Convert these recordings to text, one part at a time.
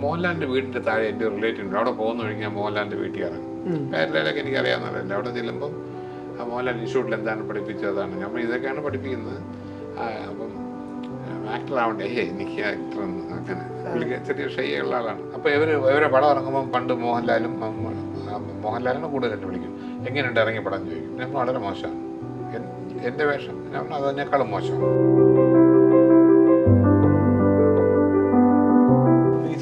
മോഹൻലാലിന്റെ വീടിന്റെ താഴെ എന്റെ റിലേറ്റീവ് ഉണ്ട്. അവിടെ പോകുന്ന വഴി ഞാൻ മോഹൻലാലിന്റെ വീട്ടിൽ ഇറങ്ങും പേരിലൊക്കെ എനിക്ക് അറിയാവുന്നതല്ല അവിടെ ചെല്ലുമ്പോൾ ആ മോഹൻലാൽ ഇൻസ്റ്റിറ്റ്യൂട്ടിൽ എന്താണ് പഠിപ്പിച്ചതാണ് നമ്മൾ ഇതൊക്കെയാണ് പഠിപ്പിക്കുന്നത്. അപ്പം ആക്ടർ ആവണ്ടേ? എനിക്ക് ആക്ടർ അങ്ങനെ പുള്ളിക്ക് ചെറിയ ഷൈയുള്ള ആളാണ്. അപ്പോൾ ഇവർ ഇവരെ പടം ഇറങ്ങുമ്പോൾ പണ്ട് മോഹൻലാലും മോഹൻലാലിനെ കൂടുതലായിട്ട് വിളിക്കും. എങ്ങനെയുണ്ട് ഇറങ്ങി പടം? ചോദിക്കും. ഞാൻ വളരെ മോശമാണ്. എൻ- എന്റെ വേഷം. ഞാൻ അതിനേക്കാളും മോശമാണ്.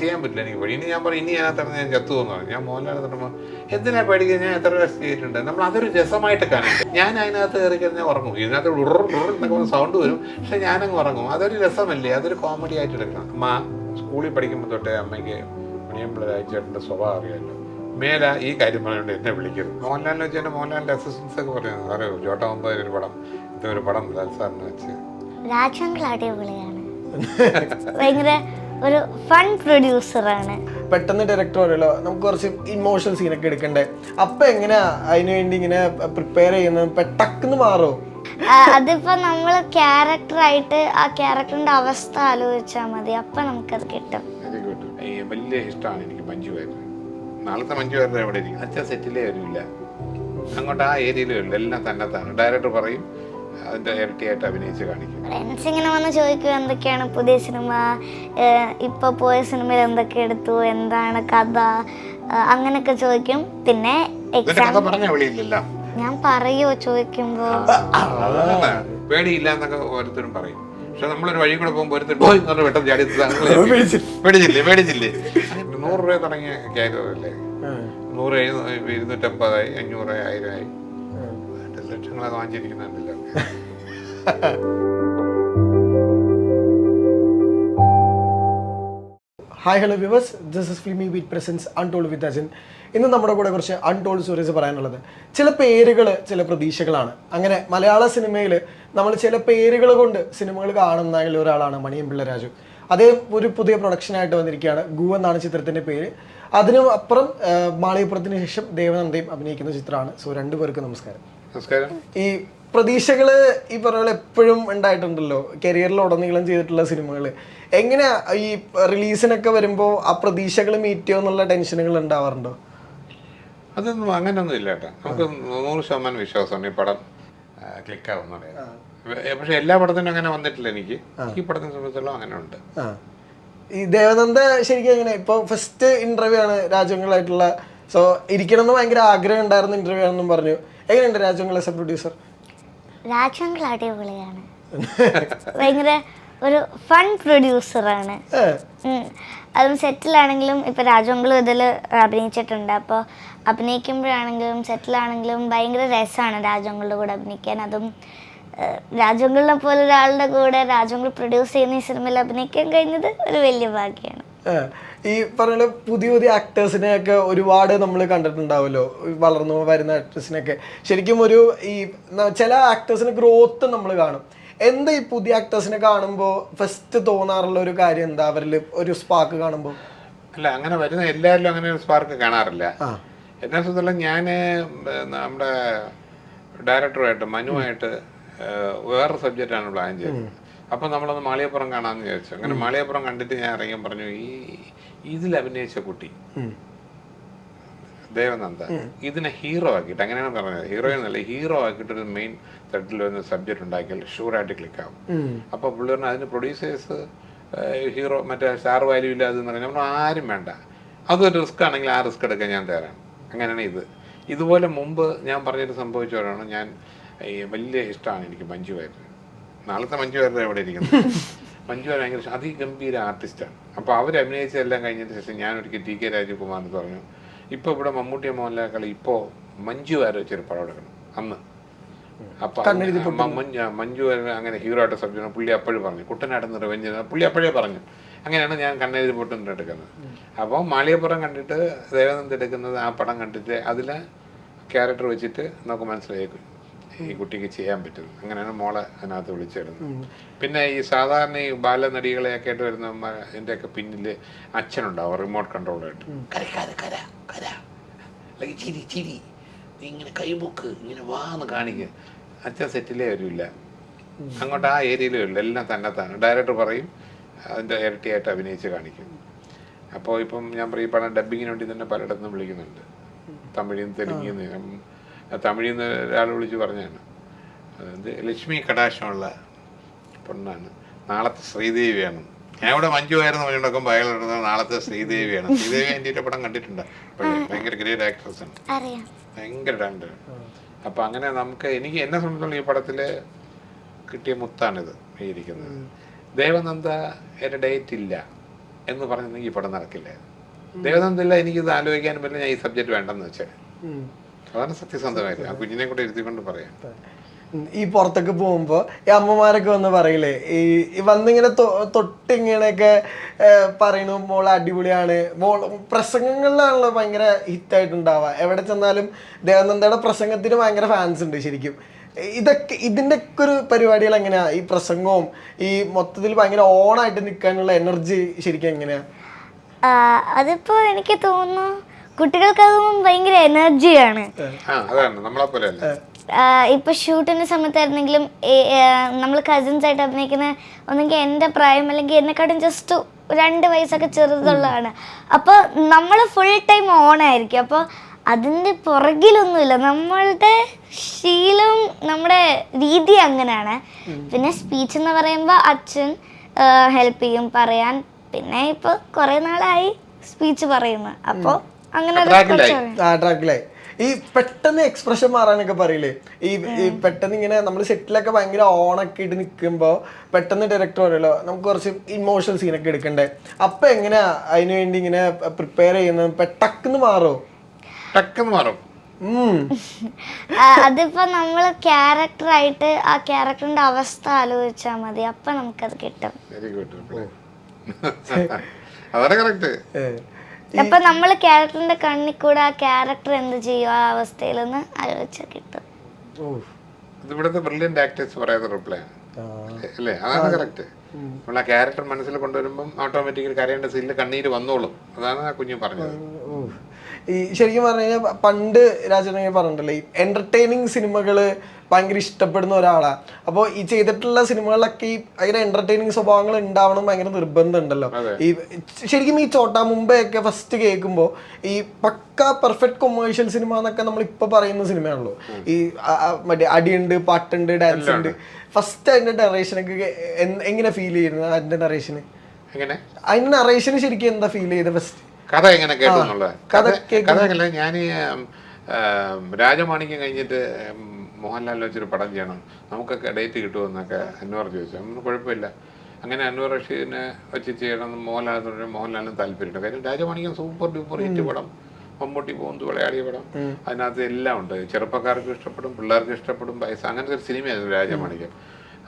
ചെയ്യാൻ പറ്റില്ല എനിക്ക് പേടി ഇനി ഞാൻ പറയും ഇനി ഞാൻ തന്നെ ഞാൻ ചത്തു എന്ന് പറഞ്ഞു. ഞാൻ മോഹൻലാൽ തട്ടുമ്പോൾ എന്തിനാ പേടിക്കുന്നത് ഞാൻ എത്ര പ്രാവശ്യം ചെയ്തിട്ടുണ്ട്? നമ്മൾ അതൊരു രസമായിട്ട് കാണിക്കും ഞാൻ അതിനകത്ത് കയറി കഴിഞ്ഞാൽ ഉറങ്ങും. ഇതിനകത്ത് ഉറർ ഉറന്നൊക്കെ സൗണ്ട് വരും. പക്ഷെ ഞാനങ്ങ് ഉറങ്ങും. അതൊരു രസമല്ലേ? അതൊരു കോമഡി ആയിട്ട് എടുക്കണം. അമ്മ സ്കൂളിൽ പഠിക്കുമ്പോൾ തൊട്ടേ അമ്മയ്ക്ക് മണിയമ്പിള്ള രാജേട്ടന്റെ സ്വഭാവം അറിയാമല്ലോ മേല ഈ കാര്യം പറഞ്ഞുകൊണ്ട് എന്നെ വിളിക്കരുത്. മോഹൻലാലിനെ വെച്ച് എന്റെ മോഹൻലാലിന്റെ അസിസ്റ്റൻസ് ഒക്കെ പറയുന്നത് സാറേ ചോട്ട മുമ്പ് ഒരു പടം. ഇതൊരു പടം ലാൽ സാറിനെ വെച്ച്. രാജങ്ങൾ അടിപൊളിയാണ്. ഭയങ്കര ഒരു ഫൺ പ്രൊഡ്യൂസറാണ് പെട്ടെന്ന് ഡയറക്ടർ പറയുമല്ലോ നമുക്ക് കുറച്ച് ഇമോഷണൽ സീനൊക്കെ എടുക്കണ്ടേ? അപ്പൊ എങ്ങനെയാ അതിനു വേണ്ടി ഇങ്ങനെ പ്രിപ്പയർ ചെയ്യുന്നത്? പെട്ടെന്ന് മാറോ? അതിപ്പോ നമ്മൾ ക്യാരക്ടറായിട്ട് ആ ക്യാരക്ടറിന്റെ അവസ്ഥ ആലോചിച്ചാൽ മതി. അപ്പൊ നമുക്കത് കിട്ടും. വലിയ ഇഷ്ടമാണ് എനിക്ക് മഞ്ജു വാര്യർ. നാളത്തെ മഞ്ജു വാര്യർ എവിടെ ഇരിക്കും? അച്ഛൻ സെറ്റിലേ വരില്ല അങ്ങോട്ട് ആ ഏരിയയിലും എല്ലാം തന്നെത്താണ് ഡയറക്ടർ പറയും അതിന്റെ ഇരട്ടിയായിട്ട് അഭിനയിച്ച് കാണിക്കും. ഫ്രണ്ട്സ് ഇങ്ങനെ വന്ന് ചോദിക്കും എന്തൊക്കെയാണ് പുതിയ സിനിമ? ഇപ്പൊ പോയ സിനിമയിൽ എന്തൊക്കെ എടുത്തു? എന്താണ് കഥ? അങ്ങനൊക്കെ അങ്ങനെയൊക്കെ ചോദിക്കും. പിന്നെ എക്സാം പറഞ്ഞ വെളിയില്ലല്ലോ ഞാൻ പറയോ ചോദിക്കുമ്പോ? പേടിയില്ല എന്നൊക്കെ ഓരോരുത്തരും പറയും. പക്ഷെ നമ്മളൊരു വഴി കൂടെ പോകുമ്പോൾ ഓരോരുത്തർ പോയി എന്ന് പെട്ടെന്ന് ചാടി പേടിച്ചില്ലേ. പേടിച്ചില്ലേ നൂറ് രൂപ തുടങ്ങിയ ക്യാരല്ലേ നൂറ് ഇരുന്നൂറ്റമ്പതായി അഞ്ഞൂറായി ആയിരമായി ലക്ഷങ്ങളൊക്കെ വാങ്ങിച്ചിരിക്കുന്നുണ്ടല്ലോ hi hello viewers this is Filmi Beat presents untold with Ajan ഇന്ന് നമ്മുടെ കൂടെ കുറച്ച് അൺടോൾഡ് സ്റ്റോറീസ് പറയാനുള്ളത്. ചില പേരുകൾ ചില പ്രതീക്ഷകളാണ്. അങ്ങനെ മലയാള സിനിമയിൽ നമ്മൾ ചില പേരുകൾ കൊണ്ട് സിനിമകൾ കാണുന്ന ഒരാളാണ് മണിയൻ പിള്ള രാജു. അതേ ഒരു പുതിയ പ്രൊഡക്ഷനായിട്ട് വന്നിരിക്കുകയാണ്. ഗു എന്നാണ് ചിത്രത്തിന്റെ പേര്. അതിനും അപ്പുറം മാളികപ്പുറത്തിന് ശേഷം ദേവനന്ദയും അഭിനയിക്കുന്ന ചിത്രമാണ്. സോ രണ്ടുപേർക്ക് നമസ്കാരം. നമസ്കാരം. ഈ പ്രതീക്ഷകൾ ഈ പറഞ്ഞ എപ്പോഴും ഉണ്ടായിട്ടുണ്ടല്ലോ കരിയറിൽ ഉടനീളം ചെയ്തിട്ടുള്ള സിനിമകൾ എങ്ങനെയാ ഈ റിലീസിനൊക്കെ വരുമ്പോൾ ആ പ്രതീക്ഷകൾ മീറ്റ് എന്നുള്ള ടെൻഷനുകൾ ഉണ്ടാവാറുണ്ടോ? അതൊന്നും അങ്ങനെയൊന്നും ഇല്ല കേട്ടോ. നമുക്ക് നൂറ് ശതമാനം വിശ്വാസമാണ് ഈ പടം ക്ലിക്കാവും പക്ഷെ എല്ലാ പടത്തിനും അങ്ങനെ വന്നിട്ടില്ല എനിക്ക്. ഈ പടത്തിനെ സംബന്ധിച്ചോളം അങ്ങനെ ഉണ്ട്. ഈ ദേവനന്ദ ശരിക്കും എങ്ങനെ? ഇപ്പൊ ഫസ്റ്റ് ഇന്റർവ്യൂ ആണ് രാജ്യങ്ങളായിട്ടുള്ള സോ ഇരിക്കണം എന്ന് ഭയങ്കര ആഗ്രഹം ഉണ്ടായിരുന്ന ഇന്റർവ്യൂ ആണെന്നും പറഞ്ഞു. എങ്ങനെയുണ്ട് രാജ്യങ്ങൾ സബ് പ്രൊഡ്യൂസർ രാജങ്ങൾ അടിപൊളിയാണ്. ഭയങ്കര ഒരു ഫൺ പ്രൊഡ്യൂസറാണ് ആണ്. അതും സെറ്റിലാണെങ്കിലും ഇപ്പൊ രാജമംഗളും ഇതിൽ അഭിനയിച്ചിട്ടുണ്ട്. അപ്പോൾ അഭിനയിക്കുമ്പോഴാണെങ്കിലും സെറ്റിലാണെങ്കിലും ഭയങ്കര രസമാണ് രാജമംഗളുടെ കൂടെ അഭിനയിക്കാൻ. അതും രാജമംഗളിനെ പോലെ ഒരാളുടെ കൂടെ രാജമംഗൾ പ്രൊഡ്യൂസ് ചെയ്യുന്ന ഈ സിനിമയിൽ അഭിനയിക്കാൻ കഴിഞ്ഞത് ഒരു വലിയ ഭാഗ്യമാണ് ഈ പറഞ്ഞ പുതിയ പുതിയ ആക്ടേഴ്സിനെ ഒക്കെ ഒരുപാട് നമ്മൾ കണ്ടിട്ടുണ്ടാവുമല്ലോ വളർന്നു വരുന്ന ആക്ടേഴ്സിനൊക്കെ ശരിക്കും ഒരു ഈ ചില ആക്ടേഴ്സിന് ഗ്രോത്ത് നമ്മൾ കാണും. എന്താ ഈ പുതിയ ആക്ടേഴ്സിനെ കാണുമ്പോൾ ഫസ്റ്റ് തോന്നാറുള്ള ഒരു കാര്യം എന്താ? അവരിൽ ഒരു സ്പാർക്ക് കാണുമ്പോൾ അല്ല അങ്ങനെ വരുന്ന എല്ലാവരിലും അങ്ങനെ ഒരു സ്പാർക്ക് കാണാറില്ല. എന്നെ സംബന്ധിച്ചിടത്തോളം ഞാൻ നമ്മുടെ ഡയറക്ടറുമായിട്ട് മനുവായിട്ട് വേറെ സബ്ജക്റ്റാണ് പ്ലാൻ ചെയ്തത്. അപ്പൊ നമ്മളൊന്ന് മാളിയപ്പുറം കാണാമെന്ന് വിചാരിച്ചു. അങ്ങനെ മാളിയപ്പുറം കണ്ടിട്ട് ഞാൻ ഇറങ്ങി പറഞ്ഞു ഈ ഇതിൽ അഭിനയിച്ച കുട്ടി ദേവനന്ദ ഇതിനെ ഹീറോ ആക്കിയിട്ട് അങ്ങനെയാണ് പറഞ്ഞത്. ഹീറോ എന്നല്ല ഹീറോ ആക്കിയിട്ട് ഒരു മെയിൻ ത്രെഡിൽ വരുന്ന സബ്ജക്ട് ഉണ്ടാക്കിയാൽ ഷൂറായിട്ട് ക്ലിക്ക് ആവും. അപ്പോൾ പുള്ളി പറഞ്ഞു അതിന് പ്രൊഡ്യൂസേഴ്സ് ഹീറോ മറ്റേ സ്റ്റാർ വാല്യൂ ഇല്ല അതെന്ന് പറഞ്ഞാൽ നമ്മൾ ആരും വേണ്ട. അതൊരു റിസ്ക് ആണെങ്കിൽ ആ റിസ്ക് എടുക്കാൻ ഞാൻ തരാം അങ്ങനെയാണ് ഇത്. ഇതുപോലെ മുമ്പ് ഞാൻ പറഞ്ഞിട്ട് സംഭവിച്ചവരാണ് ഞാൻ വലിയ ഇഷ്ടമാണ് എനിക്ക് മഞ്ജു വാര്യർ നാളത്തെ മഞ്ജു വാര്യർ എവിടെ ഇരിക്കുന്നത് മഞ്ജു വാര്യർ ഭയങ്കര അതിഗംഭീര ആർട്ടിസ്റ്റാണ് അപ്പോൾ അവർ അഭിനയിച്ചതെല്ലാം കഴിഞ്ഞതിന് ശേഷം ഞാൻ ഒരിക്കൽ ടി കെ രാജകുമാർ എന്ന് പറഞ്ഞു ഇപ്പോൾ ഇവിടെ മമ്മൂട്ടി മോഹൻലാൽ ഇപ്പോൾ മഞ്ജു വാര്യർ വെച്ചൊരു പടം എടുക്കണം അന്ന്. അപ്പൊ മഞ്ജു- അങ്ങനെ ഹീറോ ആയിട്ട് സബ്ജക്ട് പുള്ളി അപ്പോഴും പറഞ്ഞു കുട്ടനാടുന്ന റിവെഞ്ച് പുള്ളി അപ്പോഴേ പറഞ്ഞു. അങ്ങനെയാണ് ഞാൻ കണ്ണെഴുതി പൊട്ടുന്നത് എടുക്കുന്നത്. അപ്പോൾ മാളികപ്പുറം കണ്ടിട്ട് ദേവനന്ദ എടുക്കുന്നത് ആ പടം കണ്ടിട്ട് അതിൽ ക്യാരക്ടർ വെച്ചിട്ട് നമുക്ക് മനസ്സിലായേക്കും. ഈ കുട്ടിക്ക് ചെയ്യാൻ പറ്റും. അങ്ങനെയാണ് മോളെ അതിനകത്ത് വിളിച്ചിടുന്നത്. പിന്നെ ഈ സാധാരണ ഈ ബാലനടികളെയൊക്കെ ആയിട്ട് വരുന്ന ഇതിന്റെയൊക്കെ പിന്നിൽ അച്ഛനുണ്ടാവും റിമോട്ട് കൺട്രോളായിട്ട് കര കര കര. അല്ലെങ്കിൽ ചിരി ചിരി. നീ ഇങ്ങനെ കൈബുക്ക് ഇങ്ങനെ വാന്ന് കാണിക്കുക അച്ഛൻ സെറ്റിലേ വരില്ല. അങ്ങോട്ട് ആ ഏരിയയിലേ ഉള്ളൂ. എല്ലാം തന്നെത്താണ് ഡയറക്ടർ പറയും അതിന്റെ ഇരട്ടിയായിട്ട് അഭിനയിച്ച് കാണിക്കും. അപ്പോൾ ഇപ്പം ഞാൻ പറയും പടം ഡബിങ്ങിന് വേണ്ടി തന്നെ പലയിടത്തും വിളിക്കുന്നുണ്ട്. തമിഴിൽ നിന്ന് തെലുങ്കിൽ നിന്ന്. തമിഴിൽ നിന്ന് ഒരാൾ വിളിച്ച് പറഞ്ഞാണ് അതായത് ലക്ഷ്മി കടാക്ഷമുള്ള പെണ്ണാണ്. നാളത്തെ ശ്രീദേവിയാണ്. ഞാൻ ഇവിടെ മഞ്ജു ആയിരുന്നു പറഞ്ഞിട്ടൊക്കെ അയാൾ നാളത്തെ ശ്രീദേവിയാണ്. ശ്രീദേവി എന്റെ പടം കണ്ടിട്ടുണ്ട്. ഭയങ്കര ഗ്രേറ്റ് ആക്ട്രസ് ആണ്. അറിയാം. ഭയങ്കര ടാലന്റ് അപ്പൊ അങ്ങനെ നമുക്ക് എനിക്ക് എന്നെ സംബന്ധിച്ചുള്ള ഈ പടത്തിൽ കിട്ടിയ മുത്താണിത് ഈ ഇരിക്കുന്നത് ദേവനന്ദ എന്റെ ഡേറ്റ് ഇല്ല എന്ന് പറഞ്ഞെങ്കിൽ ഈ പടം നടക്കില്ല ദേവനന്ദ ഇല്ല എനിക്കിത് ആലോചിക്കാനും പറ്റില്ല ഞാൻ ഈ സബ്ജക്റ്റ് വേണ്ടെന്ന് വെച്ചാൽ. അതാണ് സത്യസന്ധമായിട്ട്. ആ കുഞ്ഞിനെ കൂടെ എഴുതിക്കൊണ്ട് പറയാം. ഈ പുറത്തൊക്കെ പോകുമ്പോ ഈ അമ്മമാരൊക്കെ വന്ന് പറയില്ലേ ഈ വന്നിങ്ങനെ തൊട്ടിങ്ങനെയൊക്കെ പറയണു മോൾ അടിപൊളിയാണ്. മോൾ പ്രസംഗങ്ങളിലാണല്ലോ ഭയങ്കര ഹിറ്റായിട്ടുണ്ടാവുക. എവിടെ ചെന്നാലും ദേവനന്ദയുടെ പ്രസംഗത്തിന് ഭയങ്കര ഫാൻസ് ഉണ്ട് ശരിക്കും. ഇതൊക്കെ ഇതിന്റെ ഒക്കെ ഒരു പരിപാടികൾ എങ്ങനെയാ? ഈ പ്രസംഗവും ഈ മൊത്തത്തിൽ ഭയങ്കര ഓണായിട്ട് നിൽക്കാനുള്ള എനർജി ശരിക്കും എങ്ങനെയാ? അതിപ്പോ എനിക്ക് തോന്നുന്നു കുട്ടികൾക്ക് അതും ഭയങ്കര എനർജിയാണ്. ആ അതാണ് നമ്മളെ പോലെ അല്ല ഇപ്പൊ ഷൂട്ടിന്റെ സമയത്തായിരുന്നെങ്കിലും നമ്മൾ കസിൻസ് ആയിട്ട് അഭിനയിക്കുന്ന ഒന്നെങ്കിൽ എന്റെ പ്രായം അല്ലെങ്കിൽ എന്നെക്കാട്ടും ജസ്റ്റ് രണ്ട് വയസ്സൊക്കെ ചെറുതുള്ളതാണ്. അപ്പോൾ നമ്മൾ ഫുൾ ടൈം ഓൺ ആയിരിക്കും. അപ്പോൾ അതിന്റെ പുറകിലൊന്നുമില്ല. നമ്മളുടെ ശീലം നമ്മുടെ രീതി അങ്ങനെയാണ്. പിന്നെ സ്പീച്ച് എന്ന് പറയുമ്പോൾ അച്ഛൻ ഹെൽപ്പ് ചെയ്യും പറയാൻ. പിന്നെ ഇപ്പോൾ കുറേ നാളായി സ്പീച്ച് പറയുന്നു. അപ്പോൾ അങ്ങനെ ട്രാക്കിലായി. ആ ട്രാക്കിലായി ഈ പെട്ടെന്ന് എക്സ്പ്രഷൻ മാറാനൊക്കെ പറയില്ലേ? ഈ ഈ പെട്ടെന്ന് ഇങ്ങനെ നമ്മൾ സെറ്റിലൊക്കെ ഭയങ്കര ഓണൊക്കെ ഇട്ട് നിൽക്കുമ്പോൾ പെട്ടെന്ന് ഡയറക്ടർ പറയുമല്ലോ നമുക്ക് കുറച്ച് ഇമോഷണൽ സീനൊക്കെ എടുക്കണ്ടേ? അപ്പൊ എങ്ങനെയാ അതിനു വേണ്ടി ഇങ്ങനെ പ്രിപ്പയർ ചെയ്യുന്നത്? പെട്ടെന്ന് മാറോ? ടക്കെന്ന് മാറും. അതിപ്പോ നമ്മൾ ക്യാരക്ടറായിട്ട് ആ ക്യാരക്ടറിന്റെ അവസ്ഥ ആലോചിച്ചാൽ മതി. അപ്പൊ നമുക്കത് കിട്ടും. വെരി ഗുഡ് അതാണ് കറക്റ്റ്. അപ്പൊ നമ്മൾ ക്യാരക്ടറിന്റെ കണ്ണിൽ കൂടെ ആ ക്യാരക്ടർ എന്ത് ചെയ്യും ആ അവസ്ഥയിലെന്ന് ആലോചിച്ചാൽ കിട്ടും. ഇവിടുത്തെ ബ്രില്യന്റ് ആക്ടേഴ്സ് പറയാത്ത റിപ്ലൈ അല്ലേ? അതാണ് കറക്റ്റ് നമ്മൾ ആ ക്യാരക്ടർ മനസ്സിൽ കൊണ്ടുവരുമ്പം ഓട്ടോമാറ്റിക്കലി കരയേണ്ട സീനിൽ കണ്ണീര് വന്നോളും. അതാണ് ആ കുഞ്ഞു പറഞ്ഞത്. ഈ ശരിക്കും പറഞ്ഞു കഴിഞ്ഞാൽ പണ്ട് രാജനങ്ങൾ പറഞ്ഞിട്ടില്ലേ ഈ എന്റർടൈനിങ് സിനിമകൾ ഭയങ്കര ഇഷ്ടപ്പെടുന്ന ഒരാളാണ് അപ്പോൾ ഈ ചെയ്തിട്ടുള്ള സിനിമകളിലൊക്കെ ഈ ഭയങ്കര എന്റർടൈനിങ് സ്വഭാവങ്ങൾ ഉണ്ടാവണം ഭയങ്കര നിർബന്ധമുണ്ടല്ലോ ഈ ശരിക്കും ഈ ചോട്ടാ മുമ്പേ ഒക്കെ ഫസ്റ്റ് കേൾക്കുമ്പോൾ ഈ പക്ക പെർഫെക്റ്റ് കൊമേഴ്ഷ്യൽ സിനിമ എന്നൊക്കെ നമ്മൾ ഇപ്പൊ പറയുന്ന സിനിമയാണല്ലോ. ഈ മറ്റേ അടിയുണ്ട് പാട്ടുണ്ട് ഡാൻസ് ഉണ്ട്. ഫസ്റ്റ് അതിന്റെ ഡയറേഷനൊക്കെ എങ്ങനെ ഫീൽ ചെയ്യുന്നത് അതിന്റെ നറേഷന് എങ്ങനെ? അതിന്റെ നറേഷന് ശരിക്കും എന്താ ഫീൽ ചെയ്തത് ഫസ്റ്റ് കഥ എങ്ങനെ കേട്ടു കഥ കഥ ഞാൻ രാജമാണിക്യം കഴിഞ്ഞിട്ട് മോഹൻലാലിനെ വെച്ചൊരു പടം ചെയ്യണം. നമുക്കൊക്കെ ഡേറ്റ് കിട്ടുമെന്നൊക്കെ അന്വർ ചോദിച്ചു. അന്ന് കുഴപ്പമില്ല. അങ്ങനെ അൻവർ റഷീദിനെ വെച്ച് ചെയ്യണം മോഹൻലാൽ പറഞ്ഞു മോഹൻലാലിന് താല്പര്യമുണ്ട്. കാര്യം രാജമാണിക്യം സൂപ്പർ ഡ്യൂപ്പർ ഹിറ്റ് പടം. മമ്മൂട്ടി പോകുന്നത് വിളയാടിയ പടം. അതിനകത്ത് എല്ലാം ഉണ്ട്. ചെറുപ്പക്കാർക്ക് ഇഷ്ടപ്പെടും പിള്ളേർക്ക് ഇഷ്ടപ്പെടും വയസ്സ്. അങ്ങനത്തെ ഒരു സിനിമയായിരുന്നു രാജമാണിക്യം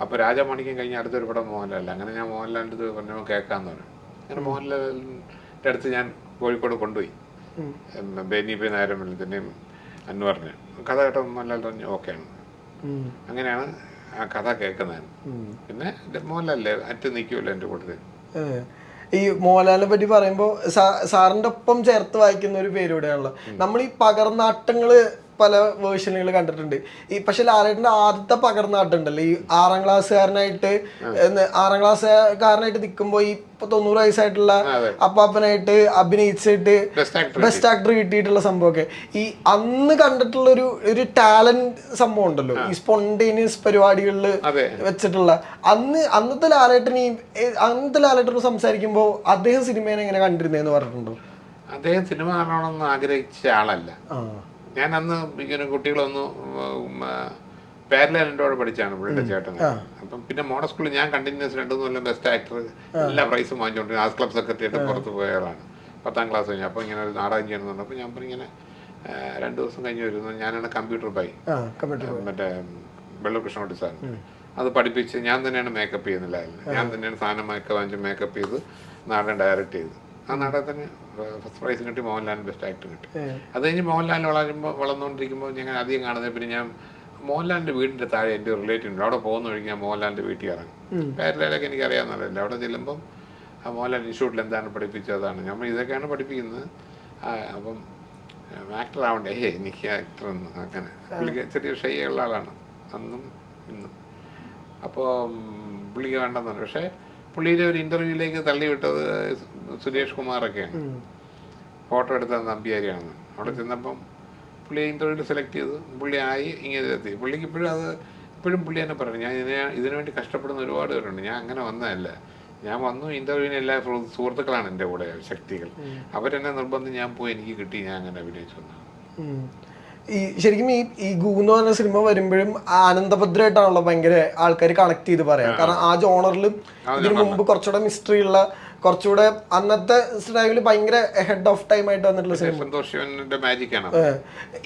അപ്പോൾ രാജമാണിക്യം കഴിഞ്ഞ് അടുത്തൊരു പടം മോഹൻലാൽ അങ്ങനെ ഞാൻ മോഹൻലാലിന്റെ ഇത് പറഞ്ഞു കേൾക്കാമെന്ന് പറഞ്ഞു. അങ്ങനെ മോഹൻലാലിന്റെ അടുത്ത് ഞാൻ കോഴിക്കോട് കൊണ്ടുപോയി. ബേനി പി നായരമ്പലത്തിന്റെയും അന്വറിന് കഥ കേട്ടോ മോഹൻലാൽ പറഞ്ഞു ഓക്കെയാണ്. അങ്ങനെയാണ് ആ കഥ കേൾക്കുന്നത്. പിന്നെ മോഹൻലാലല്ലേ അറ്റ് നിൽക്കുമല്ലോ എന്റെ കൂട്ടത്തിൽ. ഈ മോഹൻലാലിനെ പറ്റി പറയുമ്പോൾ സാറിന്റെ ഒപ്പം ചേർത്ത് വായിക്കുന്ന ഒരു പേര് കൂടെയാണല്ലോ നമ്മൾ ഈ പകർനാട്ടങ്ങൾ പല വേർഷനുകൾ കണ്ടിട്ടുണ്ട്. ഈ പക്ഷെ ലാലേട്ടന്റെ ആദ്യത്തെ പകർന്നാട്ടുണ്ടല്ലോ ഈ ആറാം ക്ലാസ്സുകാരനായിട്ട് ആറാം ക്ലാസ്സുകാരനായിട്ട് നിൽക്കുമ്പോൾ ഈ ഇപ്പൊ തൊണ്ണൂറ് വയസ്സായിട്ടുള്ള അപ്പാപ്പനായിട്ട് അഭിനയിച്ചിട്ട് ബെസ്റ്റ് ആക്ടർ കിട്ടിയിട്ടുള്ള സംഭവമൊക്കെ. ഈ അന്ന് കണ്ടിട്ടുള്ള ഒരു ഒരു ടാലന്റ് സംഭവം ഉണ്ടല്ലോ. ഈ സ്പോണ്ടേനിയസ് പരിപാടികളിൽ വെച്ചിട്ടുള്ള. അന്ന് അന്നത്തെ ലാലേട്ടൻ ഈ അന്നത്തെ ലാലേട്ടൻ സംസാരിക്കുമ്പോൾ അദ്ദേഹം സിനിമയെ എങ്ങനെ കണ്ടിരുന്നേന്ന് പറഞ്ഞിട്ടുണ്ടോ? അദ്ദേഹം സിനിമ കാണണമെന്ന് ആഗ്രഹിച്ച ആളല്ല. ഞാൻ അന്ന് ഇങ്ങനെ കുട്ടികളൊന്ന് എന്റെ പഠിച്ചാണ് പുള്ളിയുടെ ചേട്ടൻ. അപ്പം പിന്നെ മോഡൽ സ്കൂളിൽ ഞാൻ കണ്ടിന്യൂസ് രണ്ടു കൊല്ലം ബെസ്റ്റ് ആക്ടർ എല്ലാ പ്രൈസും വാങ്ങിച്ചുകൊണ്ടിരുന്നു ആർട്സ് ക്ലബ് സെക്രട്ടറി ആയിട്ട് പുറത്ത് പോയതാണ് പത്താം ക്ലാസ് കഴിഞ്ഞു. അപ്പോൾ ഇങ്ങനെ ഒരു നാടകം ചെയ്യണം എന്ന് ഞാൻ ഇങ്ങനെ രണ്ടു ദിവസം കഴിഞ്ഞ് വരുന്നു. ഞാനാണ് കമ്പ്യൂട്ടർ ബൈ മറ്റേ വെള്ളകൃഷ്ണകുട്ടി സാറിന് അത് പഠിപ്പിച്ച് ഞാൻ തന്നെയാണ് മേക്കപ്പ് ചെയ്യുന്നില്ല ഞാൻ തന്നെയാണ് സാധനമൊക്കെ വാങ്ങിച്ച് മേക്കപ്പ് ചെയ്ത് നാടകം ഡയറക്റ്റ് ചെയ്ത്. ആ നാടകത്തിന് ഫസ്റ്റ് പ്രൈസ് കിട്ടി മോഹൻലാലിന് ബെസ്റ്റ് ആക്ടർ കിട്ടി. അത് കഴിഞ്ഞ് മോഹൻലാൽ വളരുമ്പോൾ വളർന്നുകൊണ്ടിരിക്കുമ്പോൾ ഞങ്ങൾ അധികം കാണുന്നത് പിന്നെ ഞാൻ മോഹൻലാലിന്റെ വീടിന്റെ താഴെ എന്റെ റിലേറ്റീവ് ഉണ്ട്. അവിടെ പോകുന്ന വഴിക്ക് ഞാൻ മോഹൻലാലിന്റെ വീട്ടിൽ ഇറങ്ങും. പേരലൊക്കെ എനിക്ക് അറിയാവുന്നതല്ല അവിടെ ചെല്ലുമ്പം ആ മോഹൻലാൽ ഇൻസ്റ്റിറ്റ്യൂട്ടിൽ എന്താണ് പഠിപ്പിച്ചതാണ് നമ്മൾ ഇതൊക്കെയാണ് പഠിപ്പിക്കുന്നത്. അപ്പം ആക്ടർ ആവണ്ടേ? ഏ എനിക്ക് ആക്ടർ എന്ന് അങ്ങനെ. പുള്ളിക്ക് ചെറിയ ഷൈയുള്ള ആളാണ്. അന്നും ഇന്നും. അപ്പോൾ പുള്ളിക്ക് വേണ്ടെന്നാണ് പക്ഷേ പുള്ളിയുടെ ഒരു ഇന്റർവ്യൂവിലേക്ക് തള്ളിവിട്ടത് സുരേഷ് കുമാറൊക്കെയാണ് ഫോട്ടോ എടുത്ത നമ്പ്യാരിയാണ് അവിടെ ചെന്നപ്പം പുള്ളി തൊഴിൽ സെലക്ട് ചെയ്തു. പുള്ളി ആയി ഇങ്ങനെ എത്തി പുള്ളിക്ക് ഇപ്പോഴും അത് ഇപ്പോഴും പുള്ളി തന്നെ പറഞ്ഞു ഞാൻ ഇതിനെ ഇതിനു വേണ്ടി കഷ്ടപ്പെടുന്ന ഒരുപാട് പേരുണ്ട്. ഞാൻ അങ്ങനെ വന്നതല്ല. ഞാൻ വന്നു ഇന്റർവ്യൂവിന് എല്ലാ സുഹൃത്തുക്കളാണ് എന്റെ കൂടെ ശക്തികൾ. അവരെന്നെ നിർബന്ധം ഞാൻ പോയി എനിക്ക് കിട്ടി. ഞാൻ അങ്ങനെ അഭിനയിച്ചു ഈ ശരിക്കും ഈ ഈ ഗൂന്ന് പറഞ്ഞ സിനിമ വരുമ്പോഴും ആനന്ദഭദ്രമായിട്ടാണല്ലോ ഭയങ്കര ആൾക്കാർ കണക്ട് ചെയ്ത് പറയാം. കാരണം ആ ജോണറിലും ഇതിനു മുമ്പ് കുറച്ചുകൂടെ മിസ്റ്ററി ഉള്ള കുറച്ചുകൂടെ അന്നത്തെ ടൈമിൽ ഭയങ്കര ഹെഡ് ഓഫ് ടൈം ആയിട്ട് വന്നിട്ടുള്ള സിനിമ.